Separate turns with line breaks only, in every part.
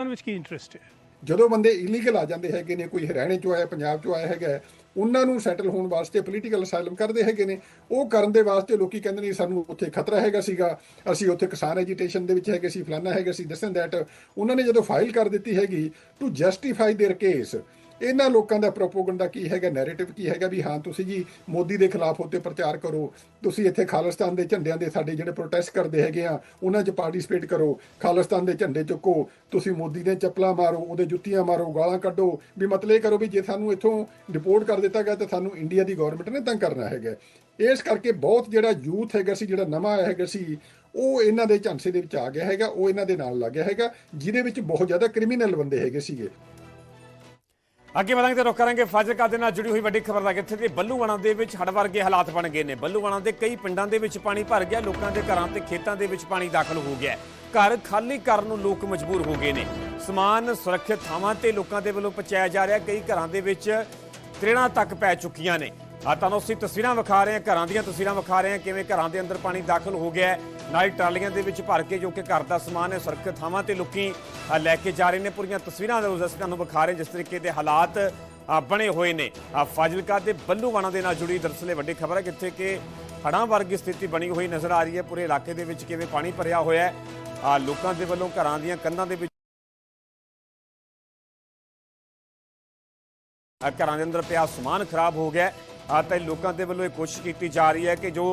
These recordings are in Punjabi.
ਉਹਨਾਂ ਵਿੱਚ ਕੀ ਇੰਟਰਸਟ ਹੈ
ਜਦੋਂ ਬੰਦੇ ਇਲੀਗਲ ਆ ਜਾਂਦੇ ਹੈਗੇ ਨੇ ਕੋਈ ਹਰਿਆਣੇ ਚੋਂ ਆਇਆ ਪੰਜਾਬ ਚੋਂ ਆਇਆ ਹੈਗਾ ਹੈ, ਉਹਨਾਂ ਨੂੰ ਸੈਟਲ ਹੋਣ ਵਾਸਤੇ ਪੋਲੀਟੀਕਲ ਅਸਾਈਲਮ ਕਰਦੇ ਹੈਗੇ ਨੇ ਉਹ ਕਰਨ ਦੇ ਵਾਸਤੇ ਲੋਕੀ ਕਹਿੰਦੇ ਨੇ ਸਾਨੂੰ ਉੱਥੇ ਖਤਰਾ ਹੈਗਾ ਸੀਗਾ ਅਸੀਂ ਉੱਥੇ ਕਿਸਾਨ ਐਜੀਟੇਸ਼ਨ ਦੇ ਵਿੱਚ ਹੈਗੇ ਸੀ ਫਲਾਨਾ ਹੈਗਾ ਸੀ ਦਸਨ ਦੈਟ ਉਹਨਾਂ ਨੇ ਜਦੋਂ ਫਾਈਲ ਕਰ ਦਿੱਤੀ ਹੈਗੀ ਟੂ ਜਸਟੀਫਾਈ देयर ਕੇਸ ਇਹਨਾਂ ਲੋਕਾਂ ਦਾ ਪ੍ਰੋਪੋਗੈਂਡਾ ਕੀ ਹੈਗਾ ਨੈਰੇਟਿਵ ਕੀ ਹੈਗਾ ਵੀ ਹਾਂ, ਤੁਸੀਂ ਜੀ ਮੋਦੀ ਦੇ ਖਿਲਾਫ ਉੱਤੇ ਪ੍ਰਚਾਰ ਕਰੋ, ਤੁਸੀਂ ਇੱਥੇ ਖਾਲਿਸਤਾਨ ਦੇ ਝੰਡਿਆਂ ਦੇ ਸਾਡੇ ਜਿਹੜੇ ਪ੍ਰੋਟੈਸਟ ਕਰਦੇ ਹੈਗੇ ਆ, ਉਹਨਾਂ 'ਚ ਪਾਰਟਿਸਿਪੇਟ ਕਰੋ, ਖਾਲਿਸਤਾਨ ਦੇ ਝੰਡੇ ਚੁੱਕੋ, ਤੁਸੀਂ ਮੋਦੀ ਦੇ ਚੱਪਲਾਂ ਮਾਰੋ, ਉਹਦੇ ਜੁੱਤੀਆਂ ਮਾਰੋ, ਗਾਲਾਂ ਕੱਢੋ, ਵੀ ਮਤਲਬ ਇਹ ਕਰੋ ਵੀ ਜੇ ਸਾਨੂੰ ਇੱਥੋਂ ਡਿਪੋਰਟ ਕਰ ਦਿੱਤਾ ਗਿਆ ਤਾਂ ਸਾਨੂੰ ਇੰਡੀਆ ਦੀ ਗਵਰਨਮੈਂਟ ਨੇ ਤੰਗ ਕਰਨਾ ਹੈਗਾ। ਇਸ ਕਰਕੇ ਬਹੁਤ ਜਿਹੜਾ ਯੂਥ ਹੈਗਾ ਸੀ, ਜਿਹੜਾ ਨਵਾਂ ਆਇਆ ਹੈਗਾ ਸੀ, ਉਹ ਇਹਨਾਂ ਦੇ ਝਾਂਸੇ ਦੇ ਵਿੱਚ ਆ ਗਿਆ ਹੈਗਾ, ਉਹ ਇਹਨਾਂ ਦੇ ਨਾਲ ਲੱਗ ਗਿਆ ਹੈਗਾ, ਜਿਹਦੇ ਵਿੱਚ ਬਹੁਤ ਜ਼ਿਆਦਾ ਕ੍ਰਿਮੀਨਲ ਬੰਦੇ ਹੈਗੇ ਸੀਗੇ।
ਅੱਗੇ ਵਧਾਂਗੇ ਤੇ ਰੁਕ ਕਰਾਂਗੇ ਫਾਜ਼ਿਲਕਾ ਦੇ ਨਾਲ ਜੁੜੀ ਹੋਈ ਵੱਡੀ ਖਬਰ ਦਾ ਕਿੱਥੇ ਦੇ ਬੱਲੂਵਾਣਾ ਦੇ ਵਿੱਚ ਹੜ ਵਰਗੇ ਹਾਲਾਤ ਬਣ ਗਏ ਨੇ। ਬੱਲੂਵਾਣਾ ਦੇ ਕਈ ਪਿੰਡਾਂ ਦੇ ਵਿੱਚ ਪਾਣੀ ਭਰ ਗਿਆ, ਲੋਕਾਂ ਦੇ ਘਰਾਂ ਤੇ ਖੇਤਾਂ ਦੇ ਵਿੱਚ ਪਾਣੀ ਦਾਖਲ ਹੋ ਗਿਆ। ਘਰ ਖਾਲੀ ਕਰਨ ਨੂੰ ਲੋਕ ਮਜਬੂਰ ਹੋ ਗਏ ਨੇ। ਸਮਾਨ ਸੁਰੱਖਿਅਤ ਥਾਵਾਂ ਤੇ ਲੋਕਾਂ ਦੇ ਵੱਲੋਂ ਪਹੁੰਚਾਇਆ ਜਾ ਰਿਹਾ, ਕਈ ਘਰਾਂ ਦੇ ਵਿੱਚ ਤ੍ਰਿਣਾ ਤੱਕ ਪੈ ਚੁੱਕੀਆਂ ਨੇ। ਆ ਤੁਹਾਨੂੰ ਅਸੀਂ ਤਸਵੀਰਾਂ ਵਿਖਾ ਰਹੇ ਹਾਂ ਘਰਾਂ ਦੀਆਂ ਤਸਵੀਰਾਂ ਵਿਖਾ ਰਹੇ ਹਾਂ ਕਿਵੇਂ ਘਰਾਂ ਦੇ ਅੰਦਰ ਪਾਣੀ ਦਾਖਲ ਹੋ ਗਿਆ ਨਾਲ ਹੀ ਟਰਾਲੀਆਂ ਦੇ ਵਿੱਚ ਭਰ ਕੇ ਜੋ ਕਿ ਘਰ ਦਾ ਸਮਾਨ ਹੈ ਸੁਰੱਖਿਅਤ ਥਾਵਾਂ ਤੇ ਲੋਕੀ ਲੈ ਕੇ ਜਾ ਰਹੇ ਨੇ। ਪੂਰੀਆਂ ਤਸਵੀਰਾਂ ਦੇ ਉਸ ਅਸੀਂ ਤੁਹਾਨੂੰ ਵਿਖਾ ਰਹੇ ਜਿਸ ਤਰੀਕੇ ਦੇ ਹਾਲਾਤ ਬਣੇ ਹੋਏ ਨੇ। ਆ ਫਾਜ਼ਿਲਕਾ ਦੇ ਬੱਲੂਵਾਣਾ ਦੇ ਨਾਲ ਜੁੜੀ ਦਰਸਲੇ ਵੱਡੀ ਖਬਰ ਹੈ ਜਿੱਥੇ ਕਿ ਹੜ੍ਹਾਂ ਵਰਗੀ ਸਥਿਤੀ ਬਣੀ ਹੋਈ ਨਜ਼ਰ ਆ ਰਹੀ ਹੈ। ਪੂਰੇ ਇਲਾਕੇ ਦੇ ਵਿੱਚ ਕਿਵੇਂ ਪਾਣੀ ਭਰਿਆ ਹੋਇਆ ਹੈ ਆ, ਲੋਕਾਂ ਦੇ ਵੱਲੋਂ ਘਰਾਂ ਦੀਆਂ ਕੰਧਾਂ ਦੇ ਵਿੱਚ ਘਰਾਂ ਦੇ ਅੰਦਰ ਪਿਆ ਸਮਾਨ ਖਰਾਬ ਹੋ ਗਿਆ ਤਾਂ ਲੋਕਾਂ ਦੇ ਵੱਲੋਂ ਇਹ ਕੋਸ਼ਿਸ਼ ਕੀਤੀ ਜਾ ਰਹੀ ਹੈ ਕਿ ਜੋ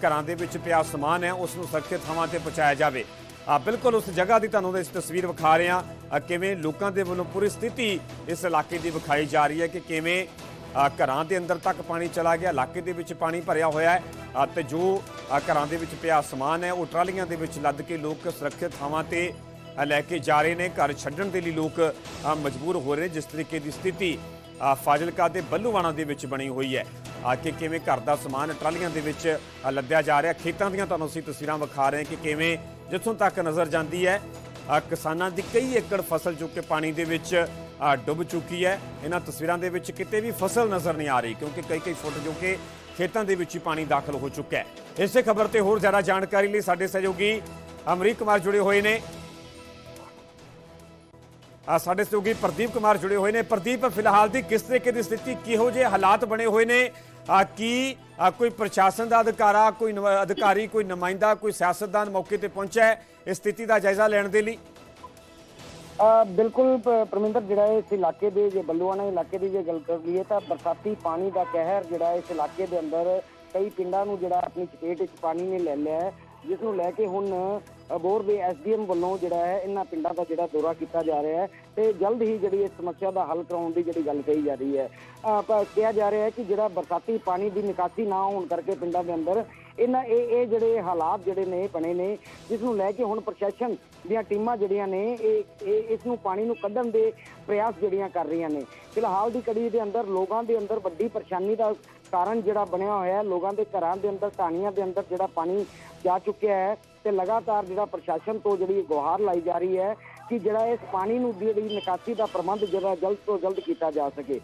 ਘਰਾਂ ਦੇ ਵਿੱਚ ਪਿਆ ਸਮਾਨ ਹੈ, ਉਸ ਨੂੰ ਸੁਰੱਖਿਅਤ ਥਾਵਾਂ ਤੇ ਪਹੁੰਚਾਇਆ ਜਾਵੇ। ਆ ਬਿਲਕੁਲ ਉਸ ਜਗ੍ਹਾ ਦੀ ਤੁਹਾਨੂੰ ਇਸ ਤਸਵੀਰ ਵਿਖਾ ਰਹੇ ਹਾਂ ਕਿਵੇਂ ਲੋਕਾਂ ਦੇ ਵੱਲੋਂ ਪੂਰੀ ਸਥਿਤੀ ਇਸ ਇਲਾਕੇ ਦੀ ਵਿਖਾਈ ਜਾ ਰਹੀ ਹੈ ਕਿ ਕਿਵੇਂ ਘਰਾਂ ਦੇ ਅੰਦਰ ਤੱਕ ਪਾਣੀ ਚਲਾ ਗਿਆ, ਇਲਾਕੇ ਦੇ ਵਿੱਚ ਪਾਣੀ ਭਰਿਆ ਹੋਇਆ ਹੈ। ਤੇ ਜੋ ਘਰਾਂ ਦੇ ਵਿੱਚ ਪਿਆ ਸਮਾਨ ਹੈ, ਉਹ ਟਰਾਲੀਆਂ ਦੇ ਵਿੱਚ ਲੱਦ ਕੇ ਲੋਕ ਸੁਰੱਖਿਅਤ ਥਾਵਾਂ ਤੇ ਲੈ ਕੇ ਜਾ ਰਹੇ ਨੇ। ਘਰ ਛੱਡਣ ਦੇ ਲਈ ਲੋਕ ਮਜਬੂਰ ਹੋ ਰਹੇ ਨੇ, ਜਿਸ ਤਰੀਕੇ ਦੀ ਸਥਿਤੀ ਫਾਜ਼ਿਲਕਾ ਦੇ ਬੱਲੂਵਾਣਾ ਦੇ ਵਿੱਚ ਬਣੀ ਹੋਈ ਹੈ। ਆ ਕਿ ਕਿਵੇਂ ਘਰ ਦਾ ਸਮਾਨ ਟਰਾਲੀਆਂ ਦੇ ਵਿੱਚ ਲੱਦਿਆ ਜਾ ਰਿਹਾ। ਖੇਤਾਂ ਦੀਆਂ ਤੁਹਾਨੂੰ ਅਸੀਂ ਤਸਵੀਰਾਂ ਵਿਖਾ ਰਹੇ ਹਾਂ ਕਿ ਕਿਵੇਂ ਜਿੱਥੋਂ ਤੱਕ ਨਜ਼ਰ ਜਾਂਦੀ ਹੈ ਕਿਸਾਨਾਂ ਦੀ ਕਈ ਏਕੜ ਫਸਲ ਜੋ ਕਿ ਪਾਣੀ ਦੇ ਵਿੱਚ ਡੁੱਬ ਚੁੱਕੀ ਹੈ। ਇਹਨਾਂ ਤਸਵੀਰਾਂ ਦੇ ਵਿੱਚ ਕਿਤੇ ਵੀ ਫਸਲ ਨਜ਼ਰ ਨਹੀਂ ਆ ਰਹੀ ਕਿਉਂਕਿ ਕਈ ਕਈ ਫੁੱਟ ਜੋ ਕਿ ਖੇਤਾਂ ਦੇ ਵਿੱਚ ਹੀ ਪਾਣੀ ਦਾਖਲ ਹੋ ਚੁੱਕਾ ਹੈ। ਇਸੇ ਖਬਰ ਤੇ ਹੋਰ ਜ਼ਿਆਦਾ ਜਾਣਕਾਰੀ ਲਈ ਸਾਡੇ ਸਹਿਯੋਗੀ ਅਮਰੀਕ ਕੁਮਾਰ ਜੁੜੇ ਹੋਏ ਨੇ। ਸਾਡੇ ਸਹਿਯੋਗੀ ਪ੍ਰਦੀਪ ਕੁਮਾਰ ਜੁੜੇ ਹੋਏ ਨੇ। ਪ੍ਰਦੀਪ, ਫਿਲਹਾਲ ਦੀ ਕਿਸ ਤਰੀਕੇ ਦੀ ਸਥਿਤੀ, ਕਿਹੋ ਜਿਹੇ ਹਾਲਾਤ ਬਣੇ ਹੋਏ ਨੇ? ਕੀ ਕੋਈ ਪ੍ਰਸ਼ਾਸਨ ਦਾ ਅਧਿਕਾਰਾ, ਕੋਈ ਨਵ- ਅਧਿਕਾਰੀ, ਕੋਈ ਨੁਮਾਇੰਦਾ, ਕੋਈ ਸਿਆਸਤਦਾਨ ਮੌਕੇ ਤੇ ਪਹੁੰਚਿਆ ਹੈ ਇਸ ਸਥਿਤੀ ਦਾ ਜਾਇਜ਼ਾ ਲੈਣ ਦੇ ਲਈ?
ਬਿਲਕੁਲ ਪਰਮਿੰਦਰ, ਜਿਹੜਾ ਇਸ ਇਲਾਕੇ ਦੇ ਜੇ ਬੱਲੂਆਣਾ ਇਲਾਕੇ ਦੀ ਜੇ ਗੱਲ ਕਰ ਲਈਏ ਤਾਂ ਬਰਸਾਤੀ ਪਾਣੀ ਦਾ ਕਹਿਰ ਜਿਹੜਾ ਇਸ ਇਲਾਕੇ ਦੇ ਅੰਦਰ ਕਈ ਪਿੰਡਾਂ ਨੂੰ ਜਿਹੜਾ ਆਪਣੀ ਚਪੇਟ ਵਿੱਚ ਪਾਣੀ ਨੇ ਲੈ ਲਿਆ ਹੈ। ਜਿਸ ਨੂੰ ਲੈ ਕੇ ਹੁਣ ਅਬੋਰ ਦੇ ਐਸਡੀਐਮ ਵੱਲੋਂ ਜਿਹੜਾ ਹੈ, ਇਹਨਾਂ ਪਿੰਡਾਂ ਦਾ ਜਿਹੜਾ ਦੌਰਾ ਕੀਤਾ ਜਾ ਰਿਹਾ ਹੈ ਤੇ ਜਲਦ ਹੀ ਜਿਹੜੀ ਇਸ ਸਮੱਸਿਆ ਦਾ ਹੱਲ ਕਰਾਉਣ ਦੀ ਜਿਹੜੀ ਗੱਲ ਕਹੀ ਜਾ ਰਹੀ ਹੈ। ਕਿਹਾ ਜਾ ਰਿਹਾ ਹੈ ਕਿ ਜਿਹੜਾ ਬਰਸਾਤੀ ਪਾਣੀ ਦੀ ਨਿਕਾਸੀ ਨਾ ਹੋਣ ਕਰਕੇ ਪਿੰਡਾਂ ਦੇ ਅੰਦਰ ਇਹਨਾਂ, ਇਹ ਇਹ ਜਿਹੜੇ ਹਾਲਾਤ ਜਿਹੜੇ ਨੇ, ਬਣੇ ਨੇ ਜਿਸ ਨੂੰ ਲੈ ਕੇ ਹੁਣ ਪ੍ਰਸ਼ਾਸਨ ਦੀਆਂ ਟੀਮਾਂ ਜਿਹੜੀਆਂ ਨੇ ਇਹ, ਇਸ ਨੂੰ ਪਾਣੀ ਨੂੰ ਕੱਢਣ ਦੇ ਪ੍ਰਯਾਸ ਜਿਹੜੀਆਂ ਕਰ ਰਹੀਆਂ ਨੇ। ਫਿਲਹਾਲ ਦੀ ਕੜੀ ਦੇ ਅੰਦਰ, ਲੋਕਾਂ ਦੇ ਅੰਦਰ ਵੱਡੀ ਪਰੇਸ਼ਾਨੀ ਦਾ ਕਾਰਨ ਜਿਹੜਾ ਬਣਿਆ ਹੋਇਆ ਹੈ, ਲੋਕਾਂ ਦੇ ਘਰਾਂ ਦੇ ਅੰਦਰ ਟਾਣੀਆਂ ਦੇ ਅੰਦਰ ਜਿਹੜਾ ਪਾਣੀ ਜਾ ਚੁੱਕਿਆ ਹੈ ਤੇ ਲਗਾਤਾਰ ਜਿਹੜਾ ਪ੍ਰਸ਼ਾਸਨ ਤੋਂ ਜਿਹੜੀ ਗੁਹਾਰ ਲਾਈ ਜਾ ਰਹੀ ਹੈ ਕਿ ਜਿਹੜਾ ਇਸ ਪਾਣੀ ਨੂੰ ਦੀ ਜਿਹੜੀ ਨਿਕਾਸੀ ਦਾ ਪ੍ਰਬੰਧ ਜਿਹੜਾ ਜਲਦ ਤੋਂ ਜਲਦ ਕੀਤਾ ਜਾ ਸਕੇ।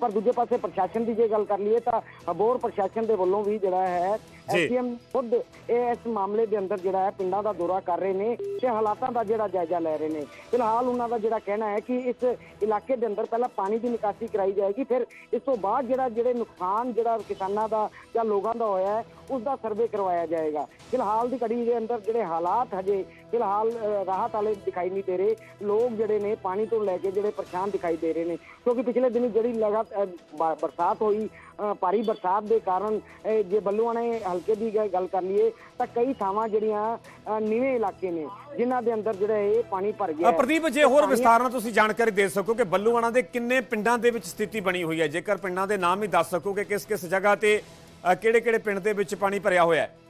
ਪਰ ਦੂਜੇ ਪਾਸੇ ਪ੍ਰਸ਼ਾਸਨ ਦੀ ਜੇ ਗੱਲ ਕਰ ਲਈਏ ਤਾਂ ਅਬੋਰ ਪ੍ਰਸ਼ਾਸਨ ਦੇ ਵੱਲੋਂ ਵੀ ਜਿਹੜਾ ਹੈ ਐਸਡੀਐਮ ਖੁਦ ਇਸ ਮਾਮਲੇ ਦੇ ਅੰਦਰ ਜਿਹੜਾ ਹੈ ਪਿੰਡਾਂ ਦਾ ਦੌਰਾ ਕਰ ਰਹੇ ਨੇ ਤੇ ਹਾਲਾਤਾਂ ਦਾ ਜਿਹੜਾ ਜਾਇਜ਼ਾ ਲੈ ਰਹੇ ਨੇ। ਫਿਲਹਾਲ ਉਹਨਾਂ ਦਾ ਜਿਹੜਾ ਕਹਿਣਾ ਹੈ ਕਿ ਇਸ ਇਲਾਕੇ ਦੇ ਅੰਦਰ ਪਹਿਲਾਂ ਪਾਣੀ ਦੀ ਨਿਕਾਸੀ ਕਰਾਈ ਜਾਏਗੀ, ਫਿਰ ਇਸ ਤੋਂ ਬਾਅਦ ਜਿਹੜਾ ਜਿਹੜੇ ਨੁਕਸਾਨ ਜਿਹੜਾ ਕਿਸਾਨਾਂ ਦਾ ਜਾਂ ਲੋਕਾਂ ਦਾ ਹੋਇਆ ਹੈ ਉਸ ਦਾ ਸਰਵੇ ਕਰਵਾਇਆ ਜਾਏਗਾ। ਫਿਲਹਾਲ ਦੀ ਕੜੀ ਦੇ ਅੰਦਰ ਜਿਹੜੇ ਹਾਲਾਤ ਹਜੇ ਫਿਲਹਾਲ ਰਾਹਤ ਵਾਲੇ ਦਿਖਾਈ ਨਹੀਂ ਦੇ ਰਹੇ। ਲੋਕ ਜਿਹੜੇ ਨੇ ਪਾਣੀ ਤੋਂ ਲੈ ਕੇ ਜਿਹੜੇ ਪਰੇਸ਼ਾਨ ਦਿਖਾਈ ਦੇ ਰਹੇ ਨੇ, ਕਿਉਂਕਿ ਪਿਛਲੇ ਦਿਨ ਜਿਹੜੀ ਲਗਾਤਾਰ ਬਰਸਾਤ ਹੋਈ ਭਾਰੀ ਬਰਸਾਤ ਦੇ ਕਾਰਨ ਜੇ ਬੱਲੂਆਣੇ ਹਲਕੇ ਦੀ ਗੱਲ ਕਰ ਲਈਏ ਤਾਂ ਕਈ ਥਾਵਾਂ ਜਿਹੜੀਆਂ ਨੀਵੇਂ ਇਲਾਕੇ ਨੇ ਜਿਨ੍ਹਾਂ ਦੇ ਅੰਦਰ ਜਿਹੜਾ ਇਹ ਪਾਣੀ ਭਰ ਗਿਆ।
ਪ੍ਰਦੀਪ ਜੇ ਹੋਰ ਵਿਸਤਾਰ ਨਾਲ ਤੁਸੀਂ ਜਾਣਕਾਰੀ ਦੇ ਸਕੋ ਕਿ ਬੱਲੂਆਣਾ ਦੇ ਕਿੰਨੇ ਪਿੰਡਾਂ ਦੇ ਵਿੱਚ ਸਥਿਤੀ ਬਣੀ ਹੋਈ ਹੈ ਜੇਕਰ ਪਿੰਡਾਂ ਦੇ ਨਾਮ ਹੀ ਦੱਸ ਸਕੋਗੇ ਕਿਸ ਕਿਸ ਜਗ੍ਹਾ ਤੇ ਕਿਹੜੇ ਕਿਹੜੇ ਪਿੰਡ ਦੇ ਵਿੱਚ ਪਾਣੀ ਭਰਿਆ ਹੋਇਆ ਹੈ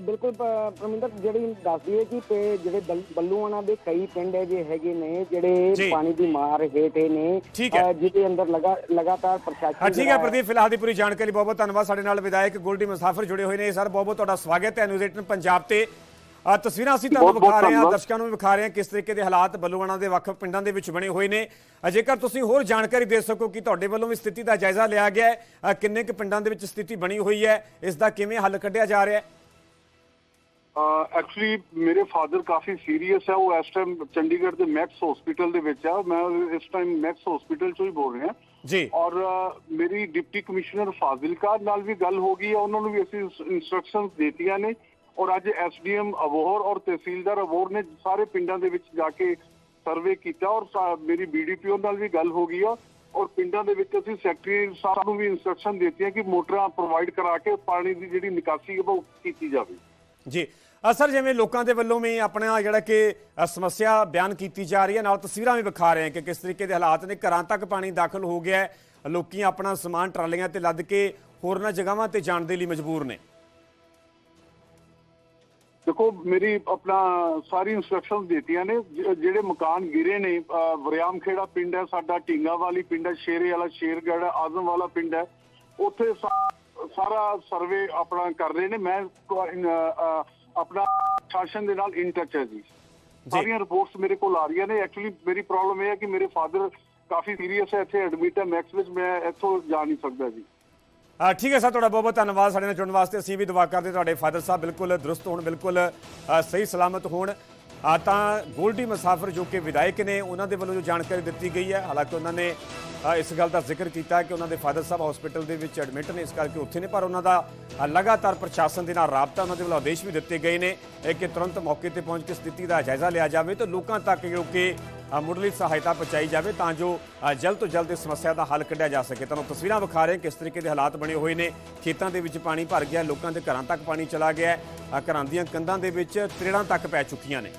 ਬਿਲਕੁਲ ਪਰਮਿੰਦਰ ਜਿਹੜੀ ਦੱਸਦੀ ਹੈ ਕਿ ਤੇ ਜਿਹੜੇ ਬੱਲ- ਬੱਲੂਆਣਾ ਦੇ ਕਈ ਪਿੰਡ ਹੈ ਜੇ ਹੈਗੇ ਨੇ। ਜਿਹੜੇ ਪਾਣੀ ਦੀ ਮਾਰ ਹੇਠੇ ਨੇ ਜਿਹਦੇ ਅੰਦਰ ਲਗਾ ਲਗਾਤਾਰ ਪ੍ਰਸ਼ਾਸਨ
ਹਾਂ ਠੀਕ ਹੈ ਪ੍ਰਦੀਪ ਫਿਲਹਾਲ ਦੀ ਪੂਰੀ ਜਾਣਕਾਰੀ ਬਹੁਤ ਬਹੁਤ ਧੰਨਵਾਦ ਸਾਡੇ ਨਾਲ ਵਿਧਾਇਕ ਗੋਲਡੀ ਮੁਸਾਫਰ ਜੁੜੇ ਹੋਏ ਨੇ ਸਰ ਬਹੁਤ ਬਹੁਤ ਤੁਹਾਡਾ ਸਵਾਗਤ ਹੈ ਨਿਊਜ਼ 18 ਪੰਜਾਬ ਤੇ ਤਸਵੀਰਾਂ ਅਸੀਂ ਤੁਹਾਨੂੰ ਵਿਖਾ ਰਹੇ ਹਾਂ। ਦਰਸ਼ਕਾਂ ਨੂੰ ਵਿਖਾ ਰਹੇ ਹਾਂ ਕਿਸ ਤਰੀਕੇ ਦੇ ਹਾਲਾਤ ਬੱਲੂਆਣਾ ਦੇ ਵੱਖ ਪਿੰਡਾਂ ਦੇ ਵਿੱਚ ਬਣੇ ਹੋਏ ਨੇ ਜੇਕਰ ਤੁਸੀਂ ਹੋਰ ਜਾਣਕਾਰੀ ਦੇ ਸਕੋ ਕਿ ਤੁਹਾਡੇ ਵੱਲੋਂ ਵੀ ਸਥਿਤੀ ਦਾ ਜਾਇਜ਼ਾ ਲਿਆ ਗਿਆ ਹੈ ਕਿੰਨੇ ਕੁ ਪਿੰਡਾਂ ਦੇ ਵਿੱਚ ਸਥਿਤੀ ਬਣੀ ਹੋਈ ਹੈ ਇਸ ਦਾ ਕਿਵੇਂ ਹੱਲ ਕੱਢਿਆ ਜਾ ਰਿਹਾ ਹੈ
ਐਕਚੁਅਲੀ ਮੇਰੇ ਫਾਦਰ ਕਾਫੀ ਸੀਰੀਅਸ ਹੈ ਉਹ ਇਸ ਟਾਈਮ ਚੰਡੀਗੜ੍ਹ ਦੇ ਮੈਕਸ ਹਸਪੀਟਲ ਦੇ ਵਿੱਚ ਆ। ਮੈਂ ਇਸ ਟਾਈਮ ਮੈਕਸ ਹਸਪੀਟਲ ਚੋਂ ਹੀ ਬੋਲ ਰਿਹਾ।
ਜੀ।
ਔਰ ਮੇਰੀ ਡਿਪਟੀ ਕਮਿਸ਼ਨਰ ਫਾਜ਼ਿਲਕਾ ਨਾਲ ਵੀ ਗੱਲ ਹੋ ਗਈ ਹੈ। ਉਹਨਾਂ ਨੂੰ ਵੀ ਅਸੀਂ ਇਨਸਟਰਕਸ਼ਨਸ ਦਿੱਤੀਆਂ ਨੇ। ਔਰ ਅੱਜ ਐਸਡੀਐਮ ਅਬੋਹਰ ਔਰ ਤਹਿਸੀਲਦਾਰ ਅਬੋਹਰ ਨੇ ਸਾਰੇ ਪਿੰਡਾਂ ਦੇ ਵਿੱਚ ਜਾ ਕੇ ਸਰਵੇ ਕੀਤਾ। ਔਰ ਮੇਰੀ ਬੀਡੀਪੀਓ ਨਾਲ ਵੀ ਗੱਲ ਹੋ ਗਈ ਆ। ਔਰ ਪਿੰਡਾਂ ਦੇ ਵਿੱਚ ਅਸੀਂ ਸੈਕਟਰੀ ਸਾਹਿਬ ਨੂੰ ਵੀ ਇਨਸਟਰਕਸ਼ਨ ਦਿੱਤੀਆਂ ਕਿ ਮੋਟਰਾਂ ਪ੍ਰੋਵਾਈਡ ਕਰਾ ਕੇ ਪਾਣੀ ਦੀ ਜਿਹੜੀ ਨਿਕਾਸੀ ਹੈ ਉਹ ਕੀਤੀ ਜਾਵੇ।
ਜੀ ਅਸਰ ਜਿਵੇਂ ਲੋਕਾਂ ਦੇ ਵੱਲੋਂ ਵੀ ਆਪਣਾ ਜਿਹੜਾ ਕਿ ਸਮੱਸਿਆ ਬਿਆਨ ਕੀਤੀ ਜਾ ਰਹੀ ਹੈ, ਨਾਲ ਤਸਵੀਰਾਂ ਵੀ ਵਿਖਾ ਰਹੇ ਹਾਂ ਕਿ ਕਿਸ ਤਰੀਕੇ ਦੇ ਹਾਲਾਤ ਨੇ, ਘਰਾਂ ਤੱਕ ਪਾਣੀ ਦਾਖਲ ਹੋ ਗਿਆ ਹੈ, ਲੋਕੀ ਆਪਣਾ ਸਮਾਨ ਟਰਾਲੀਆਂ ਤੇ ਲੱਦ ਕੇ ਹੋਰਨਾਂ ਜਗ੍ਹਾਵਾਂ ਤੇ ਜਾਣ ਦੇ ਲਈ ਮਜਬੂਰ ਨੇ।
ਦੇਖੋ, ਮੇਰੀ ਆਪਣਾ ਸਾਰੀ ਇਨਸਟਰਕਸ਼ਨਸ ਦਿੱਤੀਆਂ ਨੇ ਜਿਹੜੇ ਮਕਾਨ ਗਿਰੇ ਨੇ ਵਰਿਆਮ ਖੇੜਾ ਪਿੰਡ ਹੈ, ਸਾਡਾ ਢੀਂਗਾ ਵਾਲੀ ਪਿੰਡ ਹੈ, ਸ਼ੇਰੇ ਵਾਲਾ ਸ਼ੇਰਗੜ੍ਹ ਆਜ਼ਮ ਵਾਲਾ ਪਿੰਡ ਹੈ, ਉੱਥੇ ਸਾਰਾ ਸਰਵੇ ਆਪਣਾ ਕਰ ਰਹੇ ਨੇ। ਮੈਂ ਆਪਣਾ ਸ਼ਾਸਨ ਦੇ ਨਾਲ ਇਨ ਟੱਚ ਹੈ ਜੀ। ਸਾਰੀਆਂ ਰਿਪੋਰਟਸ ਮੇਰੇ ਕੋਲ ਆ ਰਹੀਆਂ ਨੇ। ਐਕਚੁਅਲੀ ਮੇਰੀ ਪ੍ਰੋਬਲਮ ਇਹ ਹੈ ਕਿ ਮੇਰੇ ਫਾਦਰ ਕਾਫੀ ਸੀਰੀਅਸ ਹੈ। ਇੱਥੇ ਐਡਮਿਟ ਹੈ। ਮੈਕਸ ਵਿੱਚ ਮੈਂ ਇੱਥੋਂ ਜਾ ਨਹੀਂ ਸਕਦਾ ਜੀ।
ਅ, ਠੀਕ ਹੈ ਸਰ। ਤੁਹਾਡਾ ਬਹੁਤ ਬਹੁਤ ਧੰਨਵਾਦ। ਸਾਡੇ ਨਾਲ ਜੁੜਨ ਵਾਸਤੇ ਅਸੀਂ ਵੀ ਦੁਆ ਕਰਦੇ ਤੁਹਾਡੇ ਫਾਦਰ ਸਾਹਿਬ ਬਿਲਕੁਲ ਦਰੁਸਤ ਹੋਣ ਬਿਲਕੁਲ ਸਹੀ ਸਲਾਮਤ ਹੋਣ। ਆ ਤਾਂ ਗੋਲਡੀ ਮੁਸਾਫਰ ਜੋ ਕਿ ਵਿਧਾਇਕ ਨੇ, ਉਹਨਾਂ ਦੇ ਵੱਲੋਂ ਜੋ ਜਾਣਕਾਰੀ ਦਿੱਤੀ ਗਈ ਹੈ, ਹਾਲਾਂਕਿ ਉਹਨਾਂ ਨੇ ਇਸ ਗੱਲ ਦਾ ਜ਼ਿਕਰ ਕੀਤਾ ਕਿ ਉਹਨਾਂ ਦੇ ਫਾਦਰ ਸਾਹਿਬ ਹਸਪੀਟਲ ਦੇ ਵਿੱਚ ਐਡਮਿਟ ਨੇ, ਇਸ ਕਰਕੇ ਉੱਥੇ ਨੇ, ਪਰ ਉਹਨਾਂ ਦਾ ਲਗਾਤਾਰ ਪ੍ਰਸ਼ਾਸਨ ਦੇ ਨਾਲ ਰਾਬਤਾ, ਉਹਨਾਂ ਦੇ ਵੱਲੋਂ ਆਦੇਸ਼ ਵੀ ਦਿੱਤੇ ਗਏ ਨੇ ਕਿ ਤੁਰੰਤ ਮੌਕੇ ਤੇ ਪਹੁੰਚ ਕੇ ਸਥਿਤੀ ਦਾ ਜਾਇਜ਼ਾ ਲਿਆ ਜਾਵੇ ਤੇ ਲੋਕਾਂ ਤੱਕ ਜੋ ਕਿ ਮੁੱਢਲੀ ਸਹਾਇਤਾ ਪਹੁੰਚਾਈ ਜਾਵੇ ਤਾਂ ਜੋ ਜਲਦ ਤੋਂ ਜਲਦ ਇਸ ਸਮੱਸਿਆ ਦਾ ਹੱਲ ਕੱਢਿਆ ਜਾ ਸਕੇ। ਤੁਹਾਨੂੰ ਤਸਵੀਰਾਂ ਵਿਖਾ ਰਹੇ ਕਿਸ ਤਰੀਕੇ ਦੇ ਹਾਲਾਤ ਬਣੇ ਹੋਏ ਨੇ। ਖੇਤਾਂ ਦੇ ਵਿੱਚ ਪਾਣੀ ਭਰ ਗਿਆ, ਲੋਕਾਂ ਦੇ ਘਰਾਂ ਤੱਕ ਪਾਣੀ ਚਲਾ ਗਿਆ ਘਰਾਂ ਦੀਆਂ ਕੰਧਾਂ ਦੇ ਵਿੱਚ ਤਰੇੜਾਂ ਤੱਕ ਪੈ ਚੁੱਕੀਆਂ ਨੇ।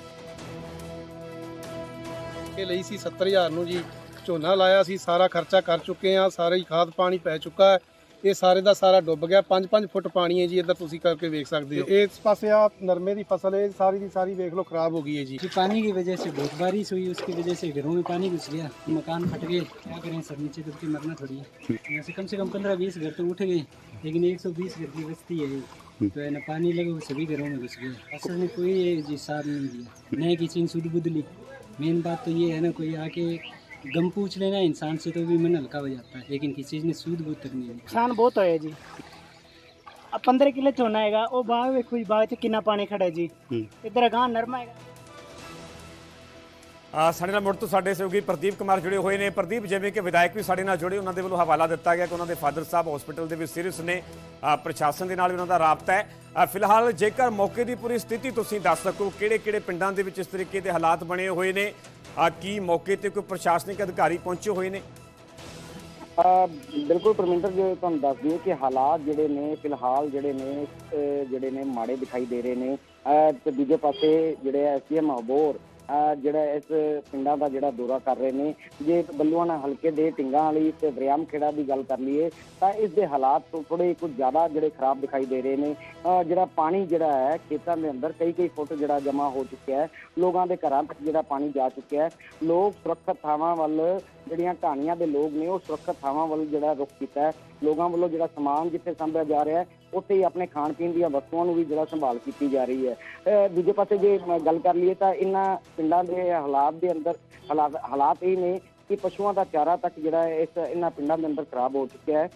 ਕੇ ਲਈ ਸੀ 70000 ਨੂੰ ਜੀ ਝੋਨਾ ਲਾਇਆ ਸੀ ਸਾਰਾ ਖਰਚਾ ਕਰ ਚੁੱਕੇ ਆ ਸਾਰੇ ਹੀ ਖਾਦ ਪਾਣੀ ਪੈ ਚੁੱਕਾ ਹੈ ਇਹ ਸਾਰੇ ਦਾ ਸਾਰਾ ਡੁੱਬ ਗਿਆ 5-5 ਫੁੱਟ ਪਾਣੀ ਹੈ ਜੀ ਇੱਧਰ ਤੁਸੀਂ ਕਰਕੇ ਵੇਖ ਸਕਦੇ ਹੋ ਇਸ ਪਾਸੇ ਆ ਨਰਮੇ ਦੀ ਫਸਲ ਹੈ ਸਾਰੀ ਦੀ ਸਾਰੀ ਵੇਖ ਲਓ ਖਰਾਬ ਹੋ ਗਈ ਹੈ ਜੀ
कि पानी की वजह से बहुत बारिश हुई उसकी वजह से घरों में पानी घुस गया मकान फट गए क्या करें सर नीचे दब के मरना थोड़ी है यहाँ से कम से कम पंद्रह बीस घर तो उठ गए लेकिन एक सौ बीस घर की बस्ती है ये। तो है ना पानी लगे वो सभी घरों में घुस गए असल में कोई ये जी साथ नहीं दिया नए किचन शुद्ध बुद्ध ली मेन बात तो ये है ना कोई आके गम पूछ लेना इंसान से तो भी मन हल्का हो जाता है लेकिन किसी ने सूद बूद तक नहीं दी
ਨੁਕਸਾਨ ਬਹੁਤ ਹੋਇਆ ਜੀ ਆ 15 ਕਿੱਲੇ ਝੋਨਾ ਹੈਗਾ ਉਹ ਬਾਗ ਵੇਖੋ ਜੀ ਬਾਗ 'ਚ ਕਿੰਨਾ ਪਾਣੀ ਖੜਾ ਹੈ ਜੀ ਇੱਧਰ ਅਗਾਂਹ ਨਰਮਾ ਹੈਗਾ
ਆ ਸਾਡੇ ਨਾਲ ਮੁੜ ਤੋਂ ਸਾਡੇ ਸਹਿਯੋਗੀ ਪ੍ਰਦੀਪ ਕੁਮਾਰ ਜੁੜੇ ਹੋਏ ਨੇ। ਪ੍ਰਦੀਪ, ਜਿਵੇਂ ਕਿ ਵਿਧਾਇਕ ਵੀ ਸਾਡੇ ਨਾਲ ਜੁੜੇ, ਉਹਨਾਂ ਦੇ ਵੱਲੋਂ ਹਵਾਲਾ ਦਿੱਤਾ ਗਿਆ ਕਿ ਉਹਨਾਂ ਦੇ ਫਾਦਰ ਸਾਹਿਬ ਹਸਪੀਟਲ ਦੇ ਵਿੱਚ ਸੀਰੀਅਸ ਨੇ। ਪ੍ਰਸ਼ਾਸਨ ਦੇ ਨਾਲ ਵੀ ਉਹਨਾਂ ਦਾ ਰਾਬਤਾ ਹੈ। ਫਿਲਹਾਲ ਜੇਕਰ ਮੌਕੇ ਦੀ ਪੂਰੀ ਸਥਿਤੀ ਤੁਸੀਂ ਦੱਸ ਸਕੋ ਕਿਹੜੇ ਕਿਹੜੇ ਪਿੰਡਾਂ ਦੇ ਵਿੱਚ ਇਸ ਤਰੀਕੇ ਦੇ ਹਾਲਾਤ ਬਣੇ ਹੋਏ ਨੇ? ਕੀ ਮੌਕੇ ਤੇ ਕੋਈ ਪ੍ਰਸ਼ਾਸਨਿਕ ਅਧਿਕਾਰੀ ਪਹੁੰਚੇ ਹੋਏ ਨੇ?
ਬਿਲਕੁਲ ਪਰਮਿੰਦਰ ਜੀ, ਤੁਹਾਨੂੰ ਦੱਸ ਦਈਏ ਕਿ ਹਾਲਾਤ ਜਿਹੜੇ ਨੇ, ਫਿਲਹਾਲ ਜਿਹੜੇ ਨੇ ਜਿਹੜੇ ਨੇ ਮਾੜੇ ਦਿਖਾਈ ਦੇ ਰਹੇ ਨੇ। ਅਹ ਤੇ ਦੂਜੇ ਪਾਸੇ ਜਿਹੜੇ ਐਸਐਮ ਅਬੋਰ ਜਿਹੜਾ ਇਸ ਪਿੰਡਾਂ ਦਾ ਜਿਹੜਾ ਦੌਰਾ ਕਰ ਰਹੇ ਨੇ, ਜੇ ਬੱਲੂਆਣਾ ਹਲਕੇ ਦੇ ਟਿੰਗਾਂ ਵਾਲੀ ਤੇ ਬਰਿਆਮ ਖੇੜਾ ਦੀ ਗੱਲ ਕਰ ਲਈਏ, ਤਾਂ ਇਸ ਦੇ ਹਾਲਾਤ ਥੋੜੇ ਕੁਝ ਜ਼ਿਆਦਾ ਜਿਹੜੇ ਖਰਾਬ ਦਿਖਾਈ ਦੇ ਰਹੇ ਨੇ। ਅਹ ਜਿਹੜਾ ਪਾਣੀ ਜਿਹੜਾ ਹੈ, ਖੇਤਾਂ ਦੇ ਅੰਦਰ ਕਈ ਕਈ ਫੁੱਟ ਜਿਹੜਾ ਜਮਾ ਹੋ ਚੁੱਕਿਆ ਹੈ। ਲੋਕਾਂ ਦੇ ਘਰਾਂ ਤੱਕ ਜਿਹੜਾ ਪਾਣੀ ਜਾ ਚੁੱਕਿਆ ਹੈ। ਲੋਕ ਸੁਰੱਖਿਅਤ ਥਾਵਾਂ ਵੱਲ ਜਿਹੜੀਆਂ ਢਾਣੀਆਂ ਦੇ ਲੋਕ ਨੇ, ਉਹ ਸੁਰੱਖਿਅਤ ਥਾਵਾਂ ਵੱਲ ਜਿਹੜਾ ਰੁਖ ਕੀਤਾ ਹੈ। ਲੋਕਾਂ ਵੱਲੋਂ ਜਿਹੜਾ ਸਮਾਨ ਜਿੱਥੇ ਸੰਭਿਆ ਜਾ ਰਿਹਾ ਹੈ ਉੱਥੇ ਹੀ ਆਪਣੇ ਖਾਣ ਪੀਣ ਦੀਆਂ ਵਸਤੂਆਂ ਨੂੰ ਵੀ ਜਿਹੜਾ ਸੰਭਾਲ ਕੀਤੀ ਜਾ ਰਹੀ ਹੈ। ਦੂਜੇ ਪਾਸੇ ਜੇ ਗੱਲ ਕਰ ਲਈਏ ਤਾਂ ਇਹਨਾਂ ਪਿੰਡਾਂ ਦੇ ਹਾਲਾਤ ਦੇ ਅੰਦਰ ਹਾਲਾਤ ਹਾਲਾਤ ਇਹ ਨੇ ਕਿ ਪਸ਼ੂਆਂ ਦਾ ਚਾਰਾ ਤੱਕ ਜਿਹੜਾ ਹੈ ਇਸ ਇਹਨਾਂ ਪਿੰਡਾਂ ਦੇ ਅੰਦਰ ਖਰਾਬ ਹੋ ਚੁੱਕਿਆ ਹੈ।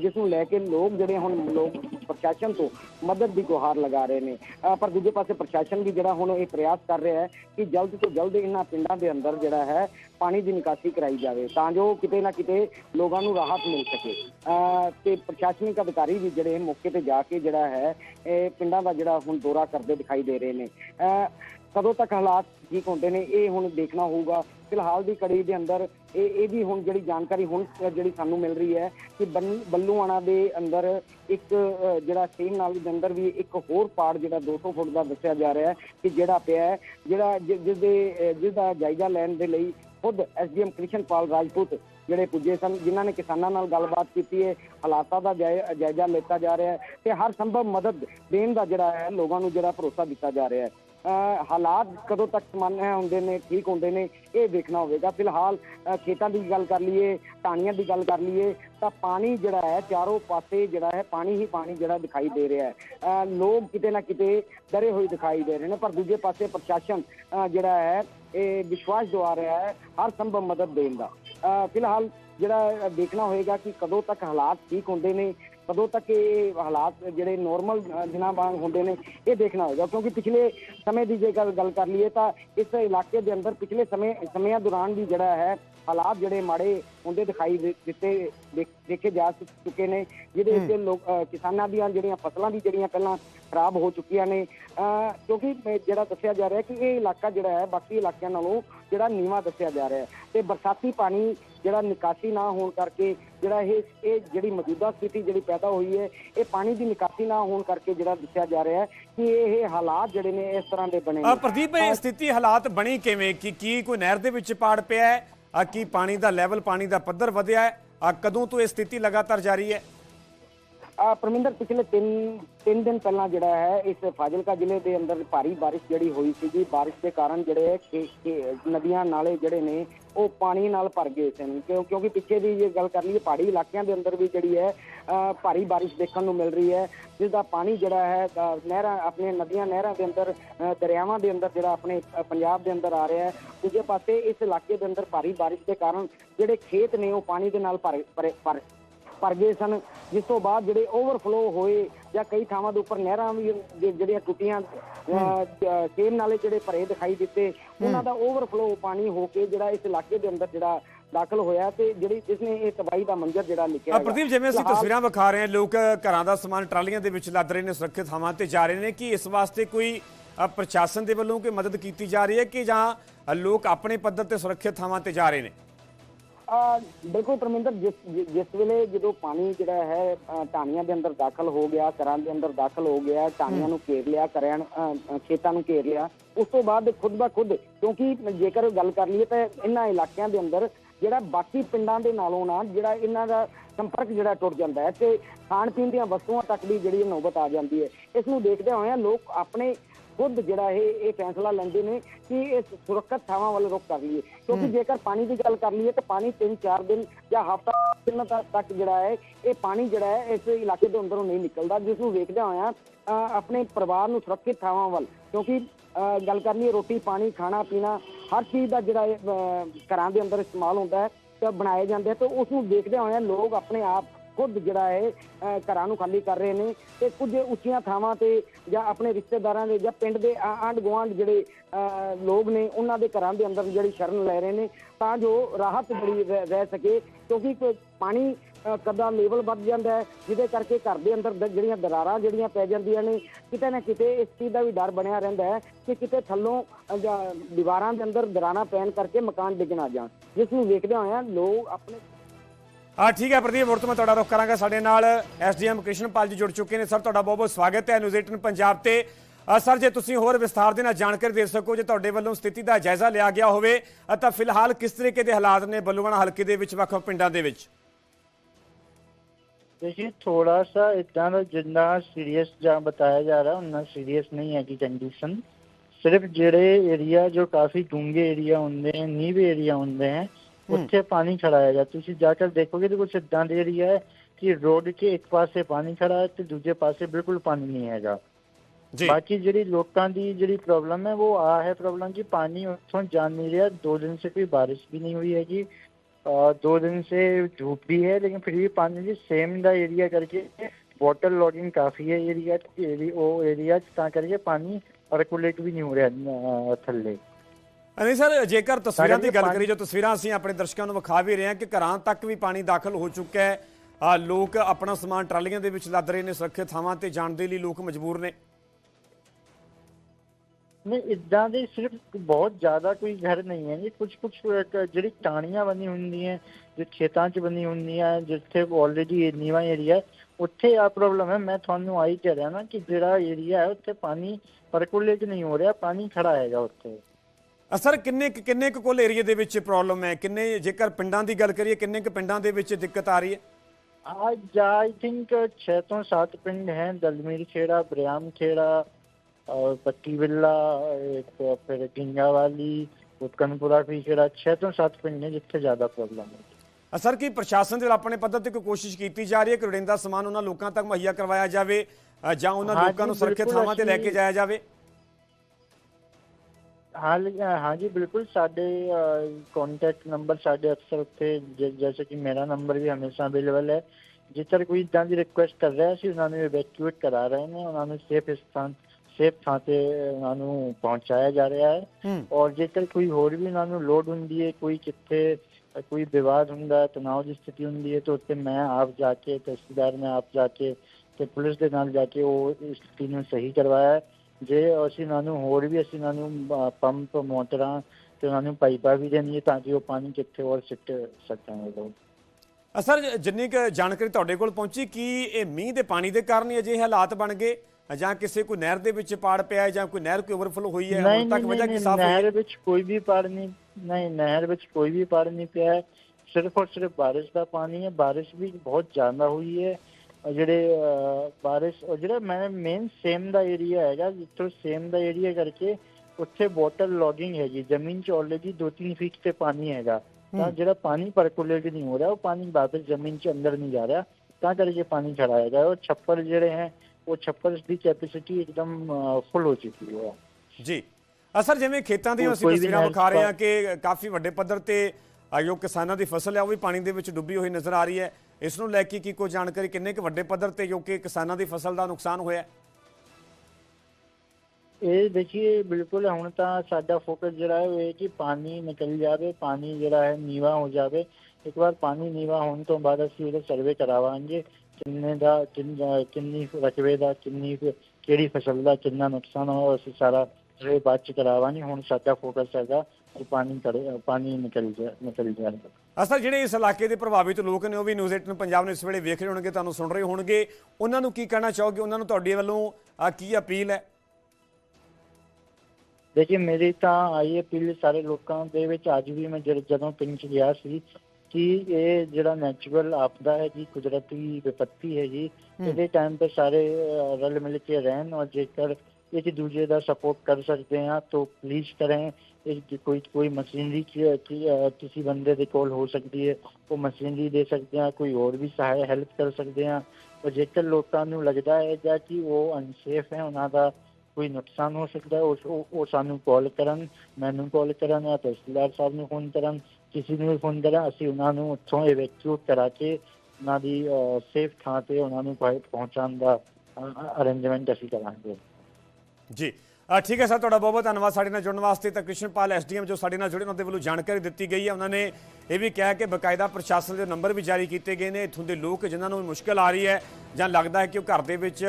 ਜਿਸ ਨੂੰ ਲੈ ਕੇ ਲੋਕ ਜਿਹੜੇ ਹੁਣ ਲੋਕ ਪ੍ਰਸ਼ਾਸਨ ਤੋਂ ਮਦਦ ਦੀ ਗੁਹਾਰ ਲਗਾ ਰਹੇ ਨੇ। ਪਰ ਦੂਜੇ ਪਾਸੇ ਪ੍ਰਸ਼ਾਸਨ ਵੀ ਜਿਹੜਾ ਹੁਣ ਇਹ ਪ੍ਰਯਾਸ ਕਰ ਰਿਹਾ ਹੈ ਕਿ ਜਲਦ ਤੋਂ ਜਲਦ ਇਹਨਾਂ ਪਿੰਡਾਂ ਦੇ ਅੰਦਰ ਜਿਹੜਾ ਹੈ ਪਾਣੀ ਦੀ ਨਿਕਾਸੀ ਕਰਾਈ ਜਾਵੇ ਤਾਂ ਜੋ ਕਿਤੇ ਨਾ ਕਿਤੇ ਲੋਕਾਂ ਨੂੰ ਰਾਹਤ ਮਿਲ ਸਕੇ। ਅਹ, ਤੇ ਪ੍ਰਸ਼ਾਸਨਿਕ ਅਧਿਕਾਰੀ ਵੀ ਜਿਹੜੇ ਮੌਕੇ ਤੇ ਜਾ ਕੇ ਜਿਹੜਾ ਹੈ ਇਹ ਪਿੰਡਾਂ ਦਾ ਜਿਹੜਾ ਹੁਣ ਦੌਰਾ ਕਰਦੇ ਦਿਖਾਈ ਦੇ ਰਹੇ ਨੇ। ਅਹ, ਕਦੋਂ ਤੱਕ ਹਾਲਾਤ ਠੀਕ ਹੁੰਦੇ ਨੇ ਇਹ ਹੁਣ ਦੇਖਣਾ ਹੋਊਗਾ। ਫਿਲਹਾਲ ਦੀ ਕੜੀ ਦੇ ਅੰਦਰ ਇਹ ਇਹ ਵੀ ਹੁਣ ਜਿਹੜੀ ਜਾਣਕਾਰੀ ਹੁਣ ਜਿਹੜੀ ਸਾਨੂੰ ਮਿਲ ਰਹੀ ਹੈ ਕਿ ਬੰਨ- ਬੱਲੂਆਣਾ ਦੇ ਅੰਦਰ ਇੱਕ ਜਿਹੜਾ ਸੇਮ ਨਾਲ ਦੇ ਅੰਦਰ ਵੀ ਇੱਕ ਹੋਰ ਪਾੜ ਜਿਹੜਾ 200 ਫੁੱਟ ਦਾ ਦੱਸਿਆ ਜਾ ਰਿਹਾ ਹੈ ਕਿ ਜਿਹੜਾ ਪਿਆ ਹੈ, ਜਿਹੜਾ ਜਿ- ਜਿਸ ਦੇ ਜਿਸ ਦਾ ਜਾਇਜ਼ਾ ਲੈਣ ਦੇ ਲਈ ਖੁਦ ਐਸਡੀਐਮ ਕ੍ਰਿਸ਼ਨਪਾਲ ਰਾਜਪੂਤ ਜਿਹੜੇ ਪੁੱਜੇ ਸਨ, ਜਿਨ੍ਹਾਂ ਨੇ ਕਿਸਾਨਾਂ ਨਾਲ ਗੱਲਬਾਤ ਕੀਤੀ ਹੈ, ਹਾਲਾਤਾਂ ਦਾ ਜਾਇ- ਜਾਇਜ਼ਾ ਲਿੱਤਾ ਜਾ ਰਿਹਾ ਹੈ ਤੇ ਹਰ ਸੰਭਵ ਮਦਦ ਦੇਣ ਦਾ ਜਿਹੜਾ ਹੈ, ਲੋਕਾਂ ਨੂੰ ਜਿਹੜਾ ਭਰੋਸਾ ਦਿੱਤਾ ਜਾ ਰਿਹਾ ਹੈ। ਹਾਲਾਤ ਕਦੋਂ ਤੱਕ ਸਮਾਨ ਹੁੰਦੇ ਨੇ, ਠੀਕ ਹੁੰਦੇ ਨੇ, ਇਹ ਦੇਖਣਾ ਹੋਵੇਗਾ। ਫਿਲਹਾਲ ਖੇਤਾਂ ਦੀ ਗੱਲ ਕਰ ਲਈਏ ਟਾਣੀਆਂ ਦੀ ਗੱਲ ਕਰ ਲਈਏ, ਤਾਂ ਪਾਣੀ ਜਿਹੜਾ ਹੈ, ਚਾਰੋਂ ਪਾਸੇ ਜਿਹੜਾ ਹੈ, ਪਾਣੀ ਹੀ ਪਾਣੀ ਜਿਹੜਾ ਦਿਖਾਈ ਦੇ ਰਿਹਾ ਹੈ। ਲੋਕ ਕਿਤੇ ਨਾ ਕਿਤੇ ਡਰੇ ਹੋਏ ਦਿਖਾਈ ਦੇ ਰਹੇ ਨੇ, ਪਰ ਦੂਜੇ ਪਾਸੇ ਪ੍ਰਸ਼ਾਸਨ ਜਿਹੜਾ ਹੈ, ਇਹ ਵਿਸ਼ਵਾਸ ਦਿਵਾ ਰਿਹਾ ਹੈ ਹਰ ਸੰਭਵ ਮਦਦ ਦੇਣ ਦਾ। ਫਿਲਹਾਲ ਜਿਹੜਾ ਦੇਖਣਾ ਹੋਏਗਾ ਕਿ ਕਦੋਂ ਤੱਕ ਹਾਲਾਤ ਠੀਕ ਹੁੰਦੇ ਨੇ ਕਦੋਂ ਤੱਕ ਇਹ ਹਾਲਾਤ ਜਿਹੜੇ ਨੋਰਮਲ ਦਿਨਾਂ ਵਾਂਗ ਹੁੰਦੇ ਨੇ ਇਹ ਦੇਖਣਾ ਹੋਏਗਾ। ਕਿਉਂਕਿ ਪਿਛਲੇ ਸਮੇਂ ਦੀ ਜੇ ਗੱਲ ਕਰ ਲਈਏ ਤਾਂ ਇਸ ਇਲਾਕੇ ਦੇ ਅੰਦਰ ਪਿਛਲੇ ਸਮੇਂ ਸਮਿਆਂ ਦੌਰਾਨ ਵੀ ਜਿਹੜਾ ਹੈ ਹਾਲਾਤ ਜਿਹੜੇ ਮਾੜੇ ਹੁੰਦੇ ਦਿਖਾਈ ਦਿੱਤੇ ਦੇਖ- ਜਾ ਚੁੱਕੇ ਨੇ ਜਿਹਦੇ ਵਿੱਚ ਲੋਕ ਕਿਸਾਨਾਂ ਦੀਆਂ ਜਿਹੜੀਆਂ ਫਸਲਾਂ ਵੀ ਜਿਹੜੀਆਂ ਪਹਿਲਾਂ ਖਰਾਬ ਹੋ ਚੁੱਕੀਆਂ ਨੇ ਕਿਉਂਕਿ ਜਿਹੜਾ ਦੱਸਿਆ ਜਾ ਰਿਹਾ ਕਿ ਇਹ ਇਲਾਕਾ ਜਿਹੜਾ ਹੈ ਬਾਕੀ ਇਲਾਕਿਆਂ ਨਾਲੋਂ ਜਿਹੜਾ ਨੀਵਾਂ ਦੱਸਿਆ ਜਾ ਰਿਹਾ ਹੈ ਤੇ ਬਰਸਾਤੀ ਪਾਣੀ ਜਿਹੜਾ ਨਿਕਾਸੀ ਨਾ ਹੋਣ ਕਰਕੇ ਜਿਹੜਾ ਇਹ ਇਹ ਜਿਹੜੀ ਮੌਜੂਦਾ ਸਥਿਤੀ ਜਿਹੜੀ ਪੈਦਾ ਹੋਈ ਹੈ ਇਹ ਪਾਣੀ ਦੀ ਨਿਕਾਸੀ ਨਾ ਹੋਣ ਕਰਕੇ ਜਿਹੜਾ ਦੱਸਿਆ ਜਾ ਰਿਹਾ ਹੈ ਕਿ ਇਹ ਹਾਲਾਤ ਜਿਹੜੇ ਨੇ ਇਸ ਤਰ੍ਹਾਂ ਦੇ ਬਣੇ
ਆ ਪ੍ਰਦੀਪ ਇਹ ਸਥਿਤੀ ਹਾਲਾਤ ਬਣੀ ਕਿਵੇਂ? ਕਿ ਕੀ ਕੋਈ ਨਹਿਰ ਦੇ ਵਿੱਚ ਪਾੜ ਪਿਆ ਹੈ? ਆ ਕੀ ਪਾਣੀ ਦਾ ਲੈਵਲ ਪਾਣੀ ਦਾ ਪੱਧਰ ਵਧਿਆ ਹੈ? ਆ ਕਦੋਂ ਤੋਂ ਇਹ ਸਥਿਤੀ ਲਗਾਤਾਰ ਜਾਰੀ ਹੈ?
ਪਰਮਿੰਦਰ ਪਿਛਲੇ 3 ਤਿੰਨ ਦਿਨ ਪਹਿਲਾਂ ਜਿਹੜਾ ਹੈ ਇਸ ਫਾਜ਼ਿਲਕਾ ਜ਼ਿਲ੍ਹੇ ਦੇ ਅੰਦਰ ਭਾਰੀ ਬਾਰਿਸ਼ ਜਿਹੜੀ ਹੋਈ ਸੀਗੀ। ਬਾਰਿਸ਼ ਦੇ ਕਾਰਨ ਜਿਹੜੇ ਹੈ ਨਦੀਆਂ ਨਾਲੇ ਜਿਹੜੇ ਨੇ ਉਹ ਪਾਣੀ ਨਾਲ ਭਰ ਗਏ ਸਨ। ਕਿਉਂ- ਕਿਉਂਕਿ ਪਿੱਛੇ ਦੀ ਜੇ ਗੱਲ ਕਰ ਲਈਏ ਪਹਾੜੀ ਇਲਾਕਿਆਂ ਦੇ ਅੰਦਰ ਵੀ ਜਿਹੜੀ ਹੈ ਅ, ਭਾਰੀ ਬਾਰਿਸ਼ ਦੇਖਣ ਨੂੰ ਮਿਲ ਰਹੀ ਹੈ। ਜਿਸ ਦਾ ਪਾਣੀ ਜਿਹੜਾ ਹੈ ਨਹਿਰਾਂ ਆਪਣੇ ਨਦੀਆਂ ਨਹਿਰਾਂ ਦੇ ਅੰਦਰ ਦਰਿਆਵਾਂ ਦੇ ਅੰਦਰ ਜਿਹੜਾ ਆਪਣੇ ਪੰਜਾਬ ਦੇ ਅੰਦਰ ਆ ਰਿਹਾ ਹੈ। ਦੂਜੇ ਪਾਸੇ ਇਸ ਇਲਾਕੇ ਦੇ ਅੰਦਰ ਭਾਰੀ ਬਾਰਿਸ਼ ਦੇ ਕਾਰਨ ਜਿਹੜੇ ਖੇਤ ਨੇ ਉਹ ਪਾਣੀ ਦੇ ਨਾਲ ਭਰ ਭਰੇ- ਗਏ ਸਨ ਜਿਸ ਤੋਂ ਬਾਅਦ ਜਿਹੜੇ ਓਵਰਫਲੋ ਹੋਏ ਜਾਂ ਕਈ ਥਾਵਾਂ ਦੇ ਉੱਪਰ ਨਹਿਰਾਂ ਵੀ ਜਿਹੜੀਆਂ ਟੁੱਟੀਆਂ ਸੇਮ ਨਾਲੇ ਜਿਹੜੇ ਭਰੇ ਦਿਖਾਈ ਦਿੱਤੇ ਉਹਨਾਂ ਦਾ ਓਵਰਫਲੋ ਪਾਣੀ ਹੋ ਕੇ ਜਿਹੜਾ ਇਸ ਇਲਾਕੇ ਦੇ ਅੰਦਰ ਜਿਹੜਾ ਦਾਖਲ ਹੋਇਆ ਤੇ ਜਿਹੜੀ ਜਿਸਨੇ ਇਹ ਤਬਾਹੀ ਦਾ ਮੰਜ਼ਰ ਜਿਹੜਾ ਲਿਖਿਆ
ਆ
ਹੈਗਾ।
ਪ੍ਰਦੀਪ ਜਿਵੇਂ ਅਸੀਂ ਤਸਵੀਰਾਂ ਵਿਖਾ ਰਹੇ ਹਾਂ ਲੋਕ ਘਰਾਂ ਦਾ ਸਮਾਨ ਟਰਾਲੀਆਂ ਦੇ ਵਿੱਚ ਲੱਦ ਰਹੇ ਨੇ ਸੁਰੱਖਿਅਤ ਥਾਵਾਂ ਤੇ ਜਾ ਰਹੇ ਨੇ ਕਿ ਇਸ ਵਾਸਤੇ ਕੋਈ ਪ੍ਰਸ਼ਾਸਨ ਦੇ ਵੱਲੋਂ ਕੋਈ ਮਦਦ ਕੀਤੀ ਜਾ ਰਹੀ ਹੈ ਕਿ ਜਾਂ ਲੋਕ ਆਪਣੇ ਪੱਧਰ ਤੇ ਸੁਰੱਖਿਅਤ ਥਾਵਾਂ ਤੇ ਜਾ ਰਹੇ ਨੇ?
ਬਿਲਕੁਲ ਪਰਮਿੰਦਰ, ਜਿਸ, ਜਿ- ਜਿਸ ਵੇਲੇ ਜਦੋਂ ਪਾਣੀ ਜਿਹੜਾ ਹੈ ਟਾਣੀਆਂ ਦੇ ਅੰਦਰ ਦਾਖਲ ਹੋ ਗਿਆ, ਘਰਾਂ ਦੇ ਅੰਦਰ ਦਾਖਲ ਹੋ ਗਿਆ, ਢਾਣੀਆਂ ਨੂੰ ਘੇਰ ਲਿਆ ਕਰਿਆਂ ਖੇਤਾਂ ਨੂੰ ਘੇਰ ਲਿਆ, ਉਸ ਤੋਂ ਬਾਅਦ ਖੁਦ ਬਾ ਖੁਦ, ਕਿਉਂਕਿ ਜੇਕਰ ਗੱਲ ਕਰ ਲਈਏ ਤਾਂ ਇਹਨਾਂ ਇਲਾਕਿਆਂ ਦੇ ਅੰਦਰ ਜਿਹੜਾ ਬਾਕੀ ਪਿੰਡਾਂ ਦੇ ਨਾਲੋਂ ਨਾ ਜਿਹੜਾ ਇਹਨਾਂ ਦਾ ਸੰਪਰਕ ਜਿਹੜਾ ਟੁੱਟ ਜਾਂਦਾ ਹੈ ਤੇ ਖਾਣ ਪੀਣ ਦੀਆਂ ਵਸਤੂਆਂ ਤੱਕ ਵੀ ਜਿਹੜੀ ਨੌਬਤ ਆ ਜਾਂਦੀ ਹੈ। ਇਸ ਨੂੰ ਦੇਖਦੇ ਹੋਏ ਲੋਕ ਆਪਣੇ ਖੁਦ ਜਿਹੜਾ ਇਹ ਇਹ ਫੈਸਲਾ ਲੈਂਦੇ ਨੇ ਕਿ ਇਸ ਸੁਰੱਖਿਅਤ ਥਾਵਾਂ ਵੱਲ ਰੁਕ ਕਰ ਲਈਏ। ਕਿਉਂਕਿ ਜੇਕਰ ਪਾਣੀ ਦੀ ਗੱਲ ਕਰ ਲਈਏ ਤਾਂ ਪਾਣੀ 3-4 ਦਿਨ ਜਾਂ ਹਫ਼ਤਾ ਦਿਨ ਤੱਕ ਜਿਹੜਾ ਹੈ ਇਹ ਪਾਣੀ ਜਿਹੜਾ ਹੈ ਇਸ ਇਲਾਕੇ ਦੇ ਅੰਦਰੋਂ ਨਹੀਂ ਨਿਕਲਦਾ ਜਿਸ ਨੂੰ ਵੇਖਦੇ ਹੋਇਆ ਆਪਣੇ ਪਰਿਵਾਰ ਨੂੰ ਸੁਰੱਖਿਅਤ ਥਾਵਾਂ ਵੱਲ। ਕਿਉਂਕਿ ਗੱਲ ਕਰ ਲਈਏ ਰੋਟੀ ਪਾਣੀ ਖਾਣਾ ਪੀਣਾ ਹਰ ਚੀਜ਼ ਦਾ ਜਿਹੜਾ ਇਹ, ਘਰਾਂ ਦੇ ਅੰਦਰ ਇਸਤੇਮਾਲ ਹੁੰਦਾ ਹੈ ਤੇ ਬਣਾਏ ਜਾਂਦੇ ਤੇ ਉਸ ਨੂੰ ਦੇਖਦੇ ਹੋਏ ਲੋਕ ਆਪਣੇ ਆਪ ਖੁਦ ਜਿਹੜਾ ਹੈ ਘਰਾਂ ਨੂੰ ਖਾਲੀ ਕਰ ਰਹੇ ਨੇ ਤੇ ਕੁਝ ਉੱਚੀਆਂ ਥਾਵਾਂ ਤੇ ਜਾਂ ਆਪਣੇ ਰਿਸ਼ਤੇਦਾਰਾਂ ਦੇ ਜਾਂ ਪਿੰਡ ਦੇ ਆਂਢ ਗੁਆਂਢ ਜਿਹੜੇ ਲੋਕ ਨੇ ਉਹਨਾਂ ਦੇ ਘਰਾਂ ਦੇ ਅੰਦਰ ਜਿਹੜੀ ਸ਼ਰਨ ਲੈ ਰਹੇ ਨੇ ਤਾਂ ਜੋ ਰਾਹਤ ਜਿਹੜੀ ਰਹਿ ਸਕੇ ਕਿਉਂਕਿ ਪਾਣੀ ਅ, ਕਦਾ ਲੈਵਲ ਵੱਧ ਜਾਂਦਾ ਹੈ ਜਿਹਦੇ ਕਰਕੇ ਘਰ ਦੇ ਅੰਦਰ ਜਿਹੜੀਆਂ ਦਰਾਰਾਂ ਜਿਹੜੀਆਂ ਪੈ ਜਾਂਦੀਆਂ ਨੇ ਕਿਤੇ ਨਾ ਕਿਤੇ ਇਸ ਚੀਜ਼ ਦਾ ਵੀ ਡਰ ਬਣਿਆ ਰਹਿੰਦਾ ਹੈ ਕਿ ਕਿਤੇ ਥੱਲੋਂ ਦੀਵਾਰਾਂ ਦੇ ਅੰਦਰ ਦਰਾਰਾਂ ਪੈਣ ਕਰਕੇ ਮਕਾਨ ਡਿੱਗ ਨਾ ਜਾਣ। ਜਿਸ ਨੂੰ ਵੇਖਦੇ ਹੋਏ ਲੋਕ ਆਪਣੇ
ਆ ਠੀਕ ਹੈ ਪ੍ਰਦੀਪ ਮੁੜ ਤੋਂ ਮੈਂ ਤੁਹਾਡਾ ਰੁਖ ਕਰਾਂਗਾ ਸਾਡੇ ਨਾਲ ਐਸਡੀਐਮ ਕ੍ਰਿਸ਼ਨਪਾਲ ਜੀ ਜੁੜ ਚੁੱਕੇ ਨੇ ਸਰ ਤੁਹਾਡਾ ਬਹੁਤ ਬਹੁਤ ਸਵਾਗਤ ਹੈ ਨਿਊਜ਼ 18 ਪੰਜਾਬ ਤੇ ਅ, ਸਰ ਜੇ ਤੁਸੀਂ ਹੋਰ ਵਿਸਥਾਰ ਦੇ ਨਾਲ ਜਾਣਕਾਰੀ ਦੇ ਸਕੋ ਜੇ ਤੁਹਾਡੇ ਵੱਲੋਂ ਸਥਿਤੀ ਦਾ ਜਾਇਜ਼ਾ ਲਿਆ ਗਿਆ ਹੋਵੇ ਅ, ਤਾਂ ਫਿਲਹਾਲ ਕਿਸ ਤਰੀਕੇ ਦੇ ਹਾਲਾਤ ਨੇ ਬੱਲੂਆਣਾ ਹਲਕੇ ਦੇ ਵਿੱਚ ਵੱਖ-ਵੱਖ ਪਿੰਡਾਂ ਦੇ ਵਿੱਚ
देखिए थोड़ा सा इतना जितना सीरियस ਜਾਂ बताया जा रहा उतना सीरियस नहीं है कि कंडीशन ਸਿਰਫ ਜਿਹੜੇ ਏਰੀਆ ਜੋ ਕਾਫੀ ਡੂੰਘੇ ਏਰੀਆ ਹੁੰਦੇ ਨੇ ਨੀਵੇਂ ਏਰੀਆ ਹੁੰਦੇ ਹੈ ਉੱਥੇ ਪਾਣੀ ਖੜਾ ਹੈਗਾ ਤੁਸੀਂ ਜਾ ਕੇ ਦੇਖੋਗੇ ਤਾਂ ਕੁਛ ਇਦਾਂ ਦੇ ਏਰੀਆ ਹੈ ਕਿ ਰੋਡ ਕੇ ਇੱਕ ਪਾਸੇ ਪਾਣੀ ਖੜਾ ਹੈ ਤੇ ਦੂਜੇ ਪਾਸੇ ਬਿਲਕੁਲ ਪਾਣੀ ਨਹੀਂ ਹੈਗਾ
ਜੀ
बाकी ਜਿਹੜੀ ਲੋਕਾਂ ਦੀ ਜਿਹੜੀ ਪ੍ਰੋਬਲਮ ਹੈ ਉਹ ਆ ਹੈ ਪ੍ਰੋਬਲਮ ਕਿ पानी ਉੱਥੋਂ जा नहीं रहा दो दिन से कोई बारिश भी नहीं हुई हैगी और दो दिन से धूप भी है लेकिन फिर भी पानी ਦੀ ਸੇਮ ਦਾ ਏਰੀਆ ਕਰਕੇ ਵਾਟਰ ਲੌਗਿੰਗ ਕਾਫੀ ਹੈ ਏਰੀਆ ਉਹ ਏਰੀਆ ਤਾਂ ਕਰਕੇ ਪਾਣੀ ਸਰਕੂਲੇਟ ਵੀ ਨਹੀਂ ਹੋ ਰਿਹਾ
ਨਹੀਂ ਸਰ ਜੇਕਰ ਤਸਵੀਰਾਂ ਦੀ ਗੱਲ ਕਰੀਏ ਜੋ ਤਸਵੀਰਾਂ ਅਸੀਂ ਆਪਣੇ ਦਰਸ਼ਕਾਂ ਨੂੰ ਵਿਖਾ ਵੀ ਰਹੇ ਹਾਂ ਕਿ ਘਰਾਂ ਤੱਕ ਵੀ ਪਾਣੀ ਦਾਖਲ ਹੋ ਚੁੱਕਾ ਹੈ। ਆ ਲੋਕ ਆਪਣਾ ਸਮਾਨ ਟਰਾਲੀਆਂ ਦੇ ਵਿੱਚ ਲੱਦ ਰਹੇ ਨੇ ਸੁਰੱਖਿਅਤ ਥਾਵਾਂ ਤੇ ਜਾਣ ਦੇ ਲਈ ਲੋਕ ਮਜਬੂਰ ਨੇ।
ਨਹੀਂ ਇਦਾਂ ਦੇ ਸਿਰਫ ਬਹੁਤ ਜ਼ਿਆਦਾ ਕੋਈ ਘਰ ਨਹੀਂ ਹੈ ਜੀ। ਕੁਝ ਕੁਝ ਜਿਹੜੀ ਟਾਣੀਆਂ ਬਣੀ ਹੁੰਦੀਆਂ ਜੋ ਖੇਤਾਂ 'ਚ ਬਣੀ ਹੁੰਦੀਆਂ ਜਿੱਥੇ ਆਲਰੇਡੀ ਨੀਵਾਂ ਏਰੀਆ ਉੱਥੇ ਆ ਪ੍ਰੋਬਲਮ ਹੈ। ਮੈਂ ਤੁਹਾਨੂੰ ਆਈ ਕਹਿ ਰਿਹਾ ਨਾ ਕਿ ਜਿਹੜਾ ਏਰੀਆ ਹੈ ਉੱਥੇ ਪਾਣੀ ਸਰਕੂਲੇਟ ਨਹੀਂ ਹੋ ਰਿਹਾ ਪਾਣੀ ਖੜਾ ਹੈਗਾ ਉੱਥੇ।
ਅ, ਸਰ ਕਿੰਨੇ ਕੁ- ਕਿੰਨੇ ਕੁ ਕੁੱਲ ਏਰੀਏ ਦੇ ਵਿੱਚ ਪ੍ਰੋਬਲਮ ਹੈ ਕਿੰਨੇ ਜੇਕਰ ਪਿੰਡਾਂ ਦੀ ਗੱਲ ਕਰੀਏ ਕਿੰਨੇ ਕੁ ਪਿੰਡਾਂ ਦੇ ਵਿੱਚ ਦਿੱਕਤ ਆ ਰਹੀ ਹੈ
आज आई थिंक छह तो सात पिंड हैं दलमीर खेड़ा ब्रयाम खेड़ा और पट्टी बिल्ला एक फिर गिंगा वाली उत्कनपुरा भी खेड़ा छह तो सात पिंड हैं जितने ज्यादा प्रॉब्लम है
ਅ, ਸਰ ਕੀ ਪ੍ਰਸ਼ਾਸਨ ਦੇ ਵੱਲ ਆਪਣੇ ਪੱਧਰ ਤੇ ਕੋਈ ਕੋਸ਼ਿਸ਼ ਕੀਤੀ ਜਾ ਰਹੀ ਹੈ ਕਿ ਲੋੜੀਂਦਾ ਸਮਾਨ ਉਹਨਾਂ ਲੋਕਾਂ ਤੱਕ ਮੁਹੱਈਆ ਕਰਵਾਇਆ ਜਾਵੇ ਅ, ਜਾਂ ਉਹਨਾਂ
ਹਾਂਜੀ,
ਲੋਕਾਂ ਨੂੰ ਸੁਰੱਖਿਅਤ
ਬਿਲਕੁਲ
ਥਾਵਾਂ ਤੇ ਲੈ ਕੇ
ਅਸੀਂ-
ਜਾਇਆ ਜਾਵੇ
ਹਾਂ ਹਾਂਜੀ ਬਿਲਕੁਲ ਸਾਡੇ ਕੋਂਟੈਕਟ ਨੰਬਰ ਸਾਡੇ ਅਕਸਰ ਉੱਥੇ ਜੈਸੇ ਕਿ ਮੇਰਾ ਨੰਬਰ ਵੀ ਹਮੇਸ਼ਾ ਅਵੇਲੇਬਲ ਹੈ। ਜੇਕਰ ਕੋਈ ਇੱਦਾਂ ਦੀ ਰਿਕੁਐਸਟ ਕਰ ਰਿਹਾ ਸੀ ਉਹਨਾਂ ਨੂੰ ਇਵੈਕੂਏਟ ਕਰਾ ਰਹੇ ਨੇ। ਉਹਨਾਂ ਨੂੰ ਸੇਫ ਸਥਾਨ ਸੇਫ ਥਾਂ ਤੇ ਉਹਨਾਂ ਨੂੰ ਪਹੁੰਚਾਇਆ ਜਾ ਰਿਹਾ ਹੈ। ਔਰ ਜੇਕਰ ਕੋਈ ਹੋਰ ਵੀ ਉਹਨਾਂ ਨੂੰ ਲੋੜ ਹੁੰਦੀ ਹੈ ਕੋਈ ਕਿੱਥੇ ਕੋਈ ਵਿਵਾਦ ਹੁੰਦਾ ਤਣਾਅ ਦੀ ਸਥਿਤੀ ਹੁੰਦੀ ਹੈ ਤਾਂ ਉੱਥੇ ਮੈਂ ਆਪ ਜਾ ਕੇ ਤਹਿਸੀਲਦਾਰ ਮੈਂ ਆਪ ਜਾ ਕੇ ਤੇ ਪੁਲਿਸ ਦੇ ਨਾਲ ਜਾ ਕੇ ਉਹ ਸਥਿਤੀ ਨੂੰ ਸਹੀ ਕਰਵਾਇਆ ਜੇ ਅਸੀਂ ਉਹਨਾਂ ਨੂੰ ਹੋਰ ਵੀ ਅਸੀਂ ਉਹਨਾਂ ਨੂੰ ਪੰਪ ਮੋਟਰਾਂ ਤੇ ਉਹਨਾਂ ਨੂੰ ਪਾਈਪਾਂ ਵੀ ਦੇਣੀਆਂ ਤਾਂ ਕਿ ਉਹ ਪਾਣੀ ਕਿੱਥੇ ਹੋਰ ਸਿੱਟ ਸਕਣ ਲੋਕ।
ਸਰ ਜਿੰਨੀ ਕੁ ਜਾਣਕਾਰੀ ਤੁਹਾਡੇ ਕੋਲ ਪਹੁੰਚੀ ਕੀ ਇਹ ਮੀਂਹ ਦੇ ਪਾਣੀ ਦੇ ਕਾਰਨ ਹੀ ਅਜਿਹੇ ਹਾਲਾਤ ਬਣ ਗਏ? ਜਾਂ ਕਿਸੇ ਕੋਈ ਨਹਿਰ ਦੇ ਵਿੱਚ ਪਾੜ ਪਿਆ ਹੈ ਜਾਂ ਕੋਈ ਨਹਿਰ ਕੋਈ ਓਵਰਫਲੋ ਹੋਈ ਹੈ? ਹੁਣ ਤੱਕ ਵਜ੍ਹਾ ਕੀ ਸਾਫ਼ ਹੋਈ
ਨਹਿਰ ਵਿੱਚ ਕੋਈ ਵੀ ਪਾੜ ਨਹੀਂ ਨਹੀਂ ਨਹਿਰ ਵਿੱਚ ਕੋਈ ਵੀ ਪਾੜ ਨਹੀਂ ਪਿਆ ਸਿਰਫ ਔਰ ਸਿਰਫ ਬਾਰਿਸ਼ ਦਾ ਪਾਣੀ ਹੈ। ਬਾਰਿਸ਼ ਵੀ ਬਹੁਤ ਜ਼ਿਆਦਾ ਹੋਈ ਹੈ। ਜਿਹੜੇ ਬਾਰਿਸ਼ ਔਰ ਜਿਹੜਾ ਮੈਂ ਮੇਨ ਸੇਮ ਦਾ ਏਰੀਆ ਹੈਗਾ ਜਿੱਥੋਂ ਸੇਮ ਦਾ ਏਰੀਆ ਕਰਕੇ ਉੱਥੇ ਵਾਟਰ ਲੌਗਿੰਗ ਹੈਗੀ ਜ਼ਮੀਨ 'ਚ ਆਲਰੇਡੀ 2-3 ਫੀਟ ਤੇ ਪਾਣੀ ਹੈਗਾ। ਤਾਂ ਜਿਹੜਾ ਪਾਣੀ ਪਰਕੁਲੇਟ ਨਹੀਂ ਹੋ ਰਿਹਾ ਉਹ ਪਾਣੀ ਵਾਪਸ ਜ਼ਮੀਨ 'ਚ ਅੰਦਰ ਨਹੀਂ ਜਾ ਰਿਹਾ ਤਾਂ ਕਰਕੇ ਪਾਣੀ ਖੜਾ ਹੈਗਾ ਉਹ ਛੱਪੜ ਜਿਹੜੇ ਹੈ ਉਹ ਛੱਪੜ ਦੀ ਕੈਪੈਸਿਟੀ ਇੱਕਦਮ ਫੁੱਲ ਹੋ ਚੁੱਕੀ ਹੈ।
ਜੀ। ਅਸਰ ਜਿਵੇਂ ਖੇਤਾਂ ਦੀਆਂ ਅਸੀਂ ਤਸਵੀਰਾਂ ਵਿਖਾ ਰਹੇ ਹਾਂ ਕਿ ਕਾਫੀ ਵੱਡੇ ਪੱਧਰ ਤੇ ਜੋ ਕਿਸਾਨਾਂ ਦੀ ਫਸਲ ਹੈ ਉਹ ਵੀ ਪਾਣੀ ਦੇ ਵਿੱਚ ਡੁੱਬੀ ਹੋਈ ਨਜ਼ਰ ਆ ਰਹੀ ਹੈ। ਇਸ ਨੂੰ ਲੈ ਕੇ ਕੀ ਕੋਈ ਜਾਣਕਾਰੀ? ਕਿੰਨੇ ਕੁ ਵੱਡੇ ਪੱਧਰ ਤੇ ਜੋ ਕਿ ਕਿਸਾਨਾਂ ਦੀ ਫਸਲ ਦਾ ਨੁਕਸਾਨ ਹੋਇਆ
ਇਹ ਦੇਖੀਏ, ਬਿਲਕੁਲ ਹੁਣ ਤਾਂ ਸਾਡਾ ਫੋਕਸ ਜਿਹੜਾ ਹੈ, ਉਹ ਇਹ ਕਿ ਪਾਣੀ ਨਿਕਲ ਜਾਵੇ, ਪਾਣੀ ਜਿਹੜਾ ਹੈ ਨੀਵਾ ਹੋ ਜਾਵੇ। ਇੱਕ ਵਾਰ ਪਾਣੀ ਨੀਵਾ ਹੋਣ ਤੋਂ ਬਾਅਦ ਅਸੀਂ ਉਹਦਾ ਸਰਵੇ ਕਰਾਵਾਂਗੇ, ਕਿੰਨੇ ਦਾ, ਕਿੰਨੀ ਰਕਬੇ ਦਾ, ਕਿੰਨੀ ਕਿਹੜੀ ਫਸਲ ਦਾ ਕਿੰਨਾ ਨੁਕਸਾਨ ਹੋਇਆ ਅਸੀਂ ਸਾਰਾ ਸਰਵੇ ਬਾਅਦ ਚ ਕਰਾਵਾਂਗੇ। ਹੁਣ ਸਾਡਾ ਫੋਕਸ ਹੈਗਾ ਪਾਣੀ ਕਰੇ ਪਾਣੀ ਨਿਕਲ ਜਾ ਨਿਕਲ ਜਾਏ
ਅਸਲ ਜਿਹੜੇ ਇਸ ਇਲਾਕੇ ਦੇ ਪ੍ਰਭਾਵਿਤ ਲੋਕ ਨੇ ਉਹ ਵੀ ਨਿਊਜ਼ 18 ਪੰਜਾਬ ਨੂੰ ਇਸ ਵੇਲੇ ਵੇਖ ਰਹੇ ਹੋਣਗੇ ਤੁਹਾਨੂੰ ਸੁਣ ਰਹੇ ਹੋਣਗੇ। ਉਹਨਾਂ ਨੂੰ ਕੀ ਕਹਿਣਾ ਚਾਹੋਗੇ? ਉਹਨਾਂ ਨੂੰ ਤੁਹਾਡੇ ਵੱਲੋਂ ਆ ਕੀ ਅਪੀਲ ਹੈ?
ਦੇਖिए ਮੇਰੀ ਤਾਂ ਆਈ ਅਪੀਲ ਸਾਰੇ ਲੋਕਾਂ ਦੇ ਵਿੱਚ ਅੱਜ ਵੀ ਮੈਂ ਜਦ- ਜਦੋਂ ਪਿੰਡ 'ਚ ਗਿਆ ਸੀ ਕਿ ਇਹ ਜਿਹੜਾ ਨੈਚੁਰਲ ਆਪਦਾ ਹੈ ਜੀ ਕੁਦਰਤੀ ਵਿਪੱਤੀ ਹੈ ਜੀ ਇਹਦੇ ਟਾਈਮ ਤੇ ਸਾਰੇ ਅਹ, ਰਲ ਮਿਲ ਕੇ ਰਹਿਣ ਔਰ ਜੇਕਰ ਇੱਕ ਦੂਜੇ ਦਾ ਸਪੋਰਟ ਕਰ ਸਕਦੇ ਹਾਂ ਤਾਂ ਪਲੀਜ਼ ਕਰੇ ਕੋਈ ਕੋਈ ਮਸ਼ੀਨਰੀ ਕਿਸੇ ਬੰਦੇ ਦੇ ਕੋਲ ਹੋ ਸਕਦੀ ਹੈ ਉਹ ਮਸ਼ੀਨਰੀ ਦੇ ਸਕਦੇ ਹਾਂ ਕੋਈ ਹੋਰ ਵੀ ਸਹਾਇ ਹੈਲਪ ਕਰ ਸਕਦੇ ਹਾਂ ਔਰ ਜੇਕਰ ਲੋਕਾਂ ਨੂੰ ਲੱਗਦਾ ਹੈ ਜਾਂ ਕਿ ਉਹ ਅਨਸੇਫ ਹੈ ਉਹਨਾਂ ਦਾ ਕੋਈ ਨੁਕਸਾਨ ਹੋ ਸਕਦਾ ਹੈ ਉਸ ਉਹ ਸਾਨੂੰ ਕਾਲ ਕਰਨ ਮੈਨੂੰ ਕਾਲ ਕਰਨ ਜਾਂ ਤਹਿਸੀਲਦਾਰ ਸਾਹਿਬ ਨੂੰ ਫੋਨ ਕਰਨ ਕਿਸੇ ਨੂੰ ਵੀ ਫੋਨ ਕਰਨ ਅਸੀਂ ਉਹਨਾਂ ਨੂੰ ਉੱਥੋਂ ਇਵੈਕੂਏਟ ਕਰਾ ਕੇ ਉਹਨਾਂ ਦੀ ਸੇਫ ਥਾਂ ਤੇ ਉਹਨਾਂ ਨੂੰ ਪਹੁੰ- ਪਹੁੰਚਾਉਣ ਦਾ ਅਰੇਂਜਮੈਂਟ ਅਸੀਂ ਕਰਾਂਗੇ
ਜੀ। ਠੀਕ ਹੈ ਸਰ, ਤੁਹਾਡਾ ਬਹੁਤ ਬਹੁਤ ਧੰਨਵਾਦ ਸਾਡੇ ਨਾਲ ਜੁੜਨ ਵਾਸਤੇ। ਤਾਂ ਕ੍ਰਿਸ਼ਨਪਾਲ ਐਸਡੀਐਮ ਜੋ ਸਾਡੇ ਨਾਲ ਜੁੜੇ ਉਹਨਾਂ ਦੇ ਵੱਲੋਂ ਜਾਣਕਾਰੀ ਦਿੱਤੀ ਗਈ ਹੈ। ਉਹਨਾਂ ਨੇ ਇਹ ਵੀ ਕਿਹਾ ਕਿ ਬਕਾਇਦਾ ਪ੍ਰਸ਼ਾਸਨ ਦੇ ਨੰਬਰ ਵੀ ਜਾਰੀ ਕੀਤੇ ਗਏ ਨੇ। ਇੱਥੋਂ ਦੇ ਲੋਕ ਜਿਨ੍ਹਾਂ ਨੂੰ ਮੁਸ਼ਕਲ ਆ ਰਹੀ ਹੈ ਜਾਂ ਲੱਗਦਾ ਹੈ ਕਿ ਉਹ ਘਰ ਦੇ ਵਿੱਚ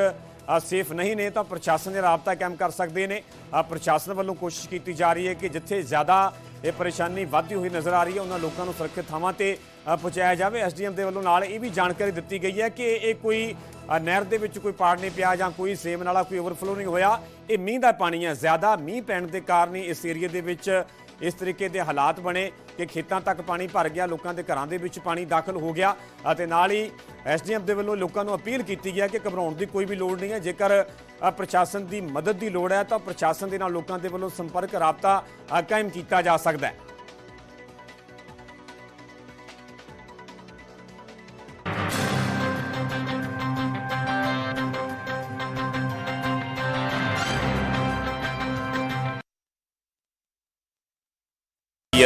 ਸੇਫ ਨਹੀਂ ਨੇ, ਤਾਂ ਪ੍ਰਸ਼ਾਸਨ ਦੇ ਰਾਬਤਾ ਕਾਇਮ ਕਰ ਸਕਦੇ ਨੇ। ਪ੍ਰਸ਼ਾਸਨ ਵੱਲੋਂ ਕੋਸ਼ਿਸ਼ ਕੀਤੀ ਜਾ ਰਹੀ ਹੈ ਕਿ ਜਿੱਥੇ ਜ਼ਿਆਦਾ ਇਹ ਪਰੇਸ਼ਾਨੀ ਵੱਧਦੀ ਹੋਈ ਨਜ਼ਰ ਆ ਰਹੀ ਹੈ, ਉਹਨਾਂ ਲੋਕਾਂ ਨੂੰ ਸੁਰੱਖਿਅਤ ਥਾਵਾਂ ਤੇ ਪਹੁੰਚਾਇਆ ਜਾਵੇ। ਐਸਡੀਐਮ ਦੇ ਵੱਲੋਂ ਨਾਲ ਇਹ ਵੀ ਜਾਣਕਾਰੀ ਦਿੱਤੀ ਗਈ ਹੈ ਕਿ ਇਹ ਕੋਈ ਨਹਿਰ ਦੇ ਵਿੱਚ ਕੋਈ ਪਾੜ ਨਹੀਂ ਪਿਆ ਜਾਂ ਕੋਈ ਸੇਮ ਨਾਲਾ ਕੋਈ ਓਵਰਫਲੋ ਨਹੀਂ ਹੋਇਆ। ਇਹ ਮੀਂਹ ਦਾ ਪਾਣੀ ਹੈ। ਜ਼ਿਆਦਾ ਮੀਂਹ ਪੈਣ ਦੇ ਕਾਰਨ ਹੀ ਇਸ ਏਰੀਏ ਦੇ ਵਿੱਚ ਇਸ ਤਰੀਕੇ ਦੇ ਹਾਲਾਤ ਬਣੇ ਕਿ ਖੇਤਾਂ ਤੱਕ ਪਾਣੀ ਭਰ ਗਿਆ, ਲੋਕਾਂ ਦੇ ਘਰਾਂ ਦੇ ਵਿੱਚ ਪਾਣੀ ਦਾਖਲ ਹੋ ਗਿਆ ਅਤੇ ਨਾਲ ਹੀ ਐਸਡੀਐਮ ਦੇ ਵੱਲੋਂ ਲੋਕਾਂ ਨੂੰ ਅਪੀਲ ਕੀਤੀ ਗਿਆ ਕਿ ਘਬਰਾਉਣ ਦੀ ਕੋਈ ਵੀ ਲੋੜ ਨਹੀਂ ਹੈ। ਜੇਕਰ ਪ੍ਰਸ਼ਾਸਨ ਦੀ ਮਦਦ ਦੀ ਲੋੜ ਹੈ ਤਾਂ ਪ੍ਰਸ਼ਾਸਨ ਦੇ ਨਾਲ ਲੋਕਾਂ ਦੇ ਵੱਲੋਂ ਸੰਪਰਕ, ਰਾਬਤਾ ਕਾਇਮ ਕੀਤਾ ਜਾ ਸਕਦਾ ਹੈ।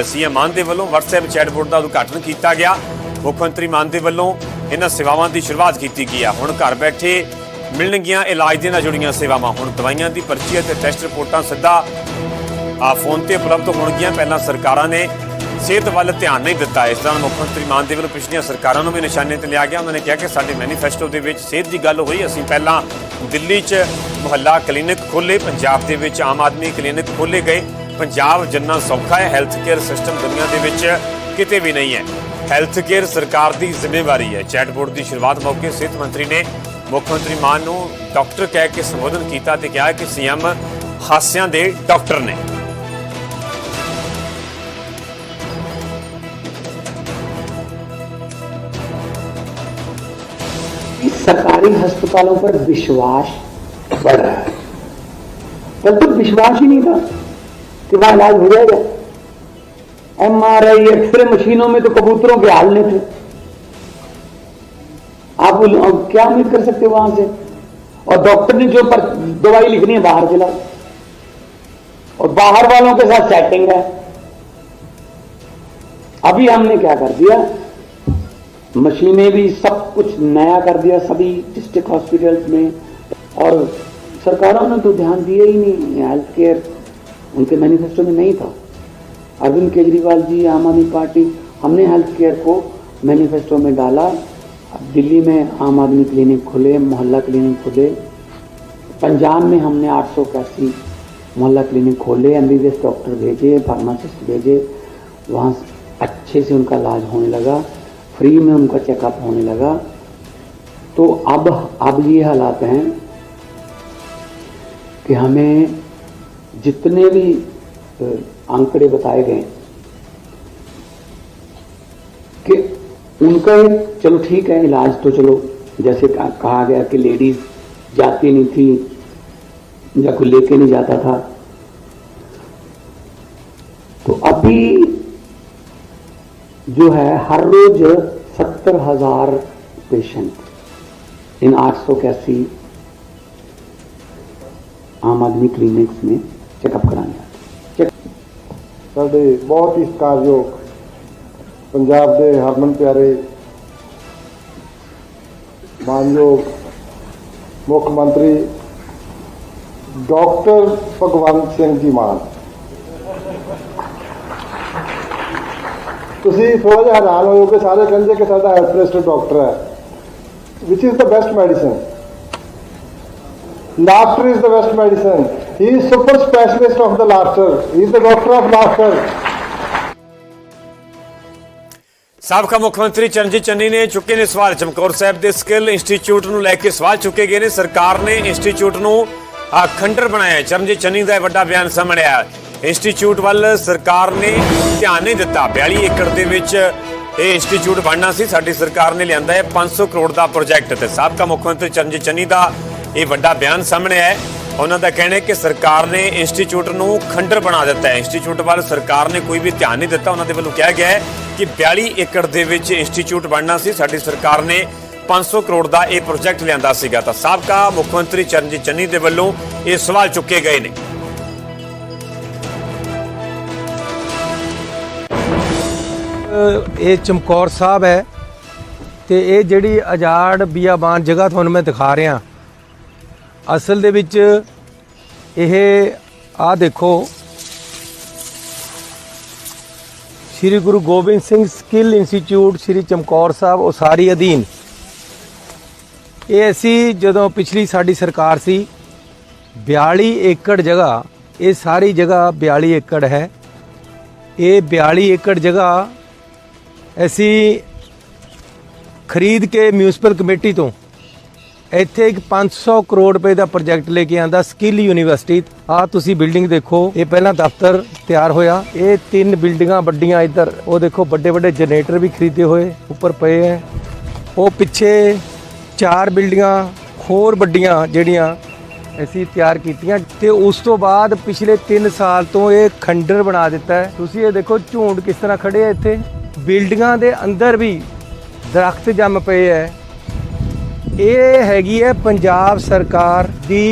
ਸੀਐਮ ਮਾਨ ਦੇ ਵੱਲੋਂ WhatsApp ਚੈਟਬੋਟ ਦਾ ਉਦਘਾਟਨ ਕੀਤਾ ਗਿਆ। ਮੁੱਖ ਮੰਤਰੀ ਮਾਨ ਦੇ ਵੱਲੋਂ ਇਹਨਾਂ ਸੇਵਾਵਾਂ ਦੀ ਸ਼ੁਰੂਆਤ ਕੀਤੀ ਗਈ ਹੈ ਹੁਣ ਘਰ ਬੈਠੇ ਮਿਲਣਗੀਆਂ ਇਲਾਜ ਦੇ ਨਾਲ ਜੁੜੀਆਂ ਸੇਵਾਵਾਂ। ਹੁਣ ਦਵਾਈਆਂ ਦੀ ਪਰਚੀ ਅਤੇ ਟੈਸਟ ਰਿਪੋਰਟਾਂ ਸਿੱਧਾ ਆ ਫੋਨ ਤੇ ਉਪਲਬਧ ਹੋਣਗੀਆਂ। ਪਹਿਲਾਂ ਸਰਕਾਰਾਂ ਨੇ ਸਿਹਤ ਵੱਲ ਧਿਆਨ ਨਹੀਂ ਦਿੱਤਾ। ਇਸ ਤਰ੍ਹਾਂ ਮੁੱਖ ਮੰਤਰੀ ਮਾਨ ਦੇ ਵੱਲੋਂ ਪਿਛਲੀਆਂ ਸਰਕਾਰਾਂ ਨੂੰ ਵੀ ਨਿਸ਼ਾਨੇ ਤੇ ਲਿਆ ਗਿਆ। ਉਹਨਾਂ ਨੇ ਕਿਹਾ ਕਿ ਸਾਡੇ ਮੈਨੀਫੈਸਟੋ ਦੇ ਵਿੱਚ ਸਿਹਤ ਦੀ ਗੱਲ ਹੋਈ। ਅਸੀਂ ਪਹਿਲਾਂ ਦਿੱਲੀ 'ਚ ਮੁਹੱਲਾ ਕਲੀਨਿਕ ਖੋਲੇ ਪੰਜਾਬ ਦੇ ਵਿੱਚ ਆਮ ਆਦਮੀ ਕਲੀਨਿਕ ਖੋਲੇ ਗਏ। ਪੰਜਾਬ ਜਿੰਨਾ ਸੌਖਾ ਹੈ ਹੈਲਥ ਕੇਅਰ ਸਿਸਟਮ ਦੁਨੀਆ ਦੇ ਵਿੱਚ ਕਿਤੇ ਵੀ ਨਹੀਂ ਹੈ ਹੈਲਥ ਕੇਅਰ ਸਰਕਾਰ ਦੀ ਜ਼ਿੰਮੇਵਾਰੀ ਹੈ ਚੈਟਬੋਰਡ ਦੀ ਸ਼ੁਰੂਆਤ ਮੌਕੇ ਸਿਹਤ ਮੰਤਰੀ ਨੇ ਮੁੱਖ ਮੰਤਰੀ ਮਾਨ ਨੂੰ ਡਾਕਟਰ ਕਹਿ ਕੇ ਸੰਬੋਧਨ ਕੀਤਾ ਤੇ ਕਿਹਾ ਕਿ ਸੀਐਮ ਹਾਸਿਆਂ ਦੇ ਡਾਕਟਰ ਨੇ
कि सरकारी अस्पतालों पर विश्वास बढ़ रहा है कल तो विश्वास ही नहीं था वहाँ इलाज हो जाएगा। एम आर आई एक्सरे मशीनों में तो कबूतरों के हाल नहीं थे। आप क्या उम्मीद कर सकते हो वहाँ से? और डॉक्टर ने जो पर, दवाई लिखनी है बाहर चला और बाहर वालों के साथ सेटिंग है। अभी हमने क्या कर दिया? मशीनें भी सब कुछ नया कर दिया सभी डिस्ट्रिक्ट हॉस्पिटल्स में। और सरकारों ने तो ध्यान दिया ही नहीं हेल्थ केयर उनके मैनिफेस्टो में नहीं था। अरविंद केजरीवाल जी, आम आदमी पार्टी, हमने हेल्थ केयर को मैनिफेस्टो में डाला। अब दिल्ली में आम आदमी क्लिनिक खुले, मोहल्ला क्लिनिक खुले। पंजाब में हमने आठ सौ इक्यासी मोहल्ला क्लिनिक खोले एम डॉक्टर भेजे फार्मासिस्ट भेजे। वहाँ अच्छे से उनका इलाज होने लगा। फ्री में उनका चेकअप होने लगा। तो अब अब ये हालात हैं कि हमें जितने भी आंकड़े बताए गए कि उनका एक चलो ठीक है, इलाज तो चलो, जैसे कहा गया कि लेडीज़ जाती नहीं थी, या कोई लेके नहीं जाता था। तो अभी जो है, हर रोज सत्तर हज़ार पेशेंट, इन आठ सौ कैसी आम आदमी क्लिनिक्स में ਚੈੱਕਅਪ ਕਰਾਂਗੇ।
ਸਾਡੇ ਬਹੁਤ ਹੀ ਸਤਿਕਾਰਯੋਗ ਪੰਜਾਬ ਦੇ ਹਰਮਨ ਪਿਆਰੇ, ਮਾਨਯੋਗ ਮੁੱਖ ਮੰਤਰੀ ਡਾਕਟਰ ਭਗਵੰਤ ਸਿੰਘ ਜੀ ਮਾਨ। ਤੁਸੀਂ ਥੋੜਾ ਜਿਹਾ ਹੈਰਾਨ ਹੋਵੋਗੇ, ਸਾਰੇ ਕਹਿੰਦੇ ਕਿ ਸਾਡਾ ਐਡਮਿਨਿਸਟਰ ਡਾਕਟਰ ਹੈ ਵਿਚ is the best medicine doctor is the best medicine He is super specialist of the laughter. He is the doctor of laughter.
ਸਾਬਕਾ ਮੁੱਖ ਮੰਤਰੀ ਚਰਨਜੀਤ ਚੰਨੀ ਨੇ ਚੁੱਕੇ ਨੇ ਸਵਾਲ। ਚਮਕੌਰ ਸਾਹਿਬ ਦੇ ਸਕਿੱਲ ਇੰਸਟੀਚਿਊਟ ਨੂੰ ਲੈ ਕੇ ਸਵਾਲ ਚੁੱਕੇ ਗਏ ਨੇ। ਸਰਕਾਰ ਨੇ ਇੰਸਟੀਚਿਊਟ ਨੂੰ ਖੰਡਰ ਬਣਾਇਆ। ਚਰਨਜੀਤ ਚੰਨੀ ਦਾ ਵੱਡਾ ਬਿਆਨ ਸਾਹਮਣੇ ਆਇਆ। ਇੰਸਟੀਚਿਊਟ ਵੱਲ ਸਰਕਾਰ ਨੇ ਧਿਆਨ ਨਹੀਂ ਦਿੱਤਾ। 42 ਏਕੜ ਦੇ ਵਿੱਚ ਇਹ ਇੰਸਟੀਚਿਊਟ ਬਣਨਾ ਸੀ। ਸਾਡੀ ਸਰਕਾਰ ਨੇ ਲਿਆਂਦਾ ਹੈ। 500 ਕਰੋੜ ਦਾ ਪ੍ਰੋਜੈਕਟ ਤੇ ਸਾਬਕਾ ਮੁੱਖ ਮੰਤਰੀ ਚਰਨਜੀਤ ਚੰਨੀ ਦਾ ਇਹ ਵੱਡਾ ਬਿਆਨ ਸਾਹਮਣੇ ਆਇਆ ਉਹਨਾਂ ਦਾ ਕਹਿਣਾ ਹੈ ਕਿ ਸਰਕਾਰ ਨੇ ਇੰਸਟੀਚਿਊਟ ਨੂੰ ਖੰਡਰ ਬਣਾ ਦਿੱਤਾ ਹੈ। ਇੰਸਟੀਚਿਊਟ ਵੱਲ ਸਰਕਾਰ ਨੇ ਕੋਈ ਵੀ ਧਿਆਨ ਨਹੀਂ ਦਿੱਤਾ। ਉਹਨਾਂ ਦੇ ਵੱਲੋਂ ਕਿਹਾ ਗਿਆ ਹੈ ਕਿ 42 ਏਕੜ ਦੇ ਵਿੱਚ ਇੰਸਟੀਚਿਊਟ ਬਣਨਾ ਸੀ। ਸਾਡੀ ਸਰਕਾਰ ਨੇ 500 ਕਰੋੜ ਦਾ ਇਹ ਪ੍ਰੋਜੈਕਟ ਲਿਆਂਦਾ ਸੀਗਾ। ਤਾਂ ਸਾਬਕਾ ਮੁੱਖ ਮੰਤਰੀ ਚਰਨਜੀਤ ਚੰਨੀ ਦੇ ਵੱਲੋਂ ਇਹ ਸਵਾਲ ਚੁੱਕੇ ਗਏ ਨੇ।
ਇਹ ਚਮਕੌਰ ਸਾਹਿਬ ਹੈ ਤੇ ਇਹ ਜਿਹੜੀ ਆਜ਼ਾਦ ਬੀਆਬਾਨ ਜਗ੍ਹਾ ਤੁਹਾਨੂੰ ਮੈਂ ਦਿਖਾ ਰਿਹਾ ਅਸਲ ਦੇ ਵਿੱਚ ਇਹ ਆ ਦੇਖੋ। ਸ੍ਰੀ ਗੁਰੂ ਗੋਬਿੰਦ ਸਿੰਘ ਸਕਿੱਲ ਇੰਸਟੀਚਿਊਟ ਸ੍ਰੀ ਚਮਕੌਰ ਸਾਹਿਬ, ਉਸਾਰੀ ਅਧੀਨ। ਇਹ ਅਸੀਂ ਜਦੋਂ ਪਿਛਲੀ ਸਾਡੀ ਸਰਕਾਰ ਸੀ 42 ਏਕੜ ਜਗ੍ਹਾ, ਇਹ ਸਾਰੀ ਜਗ੍ਹਾ 42 ਏਕੜ ਹੈ। ਇਹ 42 ਏਕੜ ਜਗ੍ਹਾ ਅਸੀਂ ਖਰੀਦ ਕੇ ਮਿਊਨਿਸਪਲ ਕਮੇਟੀ ਤੋਂ ਇੱਥੇ ਇੱਕ 500 ਕਰੋੜ ਰੁਪਏ ਦਾ ਪ੍ਰੋਜੈਕਟ ਲੈ ਕੇ ਆਂਦਾ ਸਕਿੱਲ ਯੂਨੀਵਰਸਿਟੀ। ਆ ਤੁਸੀਂ ਬਿਲਡਿੰਗ ਦੇਖੋ, ਇਹ ਪਹਿਲਾਂ ਦਫ਼ਤਰ ਤਿਆਰ ਹੋਇਆ। ਇਹ ਤਿੰਨ ਬਿਲਡਿੰਗਾਂ ਵੱਡੀਆਂ ਇੱਧਰ, ਉਹ ਦੇਖੋ ਵੱਡੇ ਵੱਡੇ ਜਨਰੇਟਰ ਵੀ ਖਰੀਦੇ ਹੋਏ ਉੱਪਰ ਪਏ ਹੈ ਉਹ ਪਿੱਛੇ ਚਾਰ ਬਿਲਡਿੰਗਾਂ, ਹੋਰ ਵੱਡੀਆਂ ਜਿਹੜੀਆਂ ਅਸੀਂ ਤਿਆਰ ਕੀਤੀਆਂ। ਤੇ ਉਸ ਤੋਂ ਬਾਅਦ ਪਿਛਲੇ 3 ਸਾਲ ਤੋਂ ਇਹ ਖੰਡਰ ਬਣਾ ਦਿੱਤਾ ਹੈ ਤੁਸੀਂ ਇਹ ਦੇਖੋ ਝੂੰਡ ਕਿਸ ਤਰ੍ਹਾਂ ਖੜੇ ਆ ਇੱਥੇ। ਬਿਲਡਿੰਗਾਂ ਦੇ ਅੰਦਰ ਵੀ ਦਰਖਤ ਜੰਮ ਪਏ ਹੈ ਇਹ ਹੈਗੀ ਹੈ ਪੰਜਾਬ ਸਰਕਾਰ ਦੀ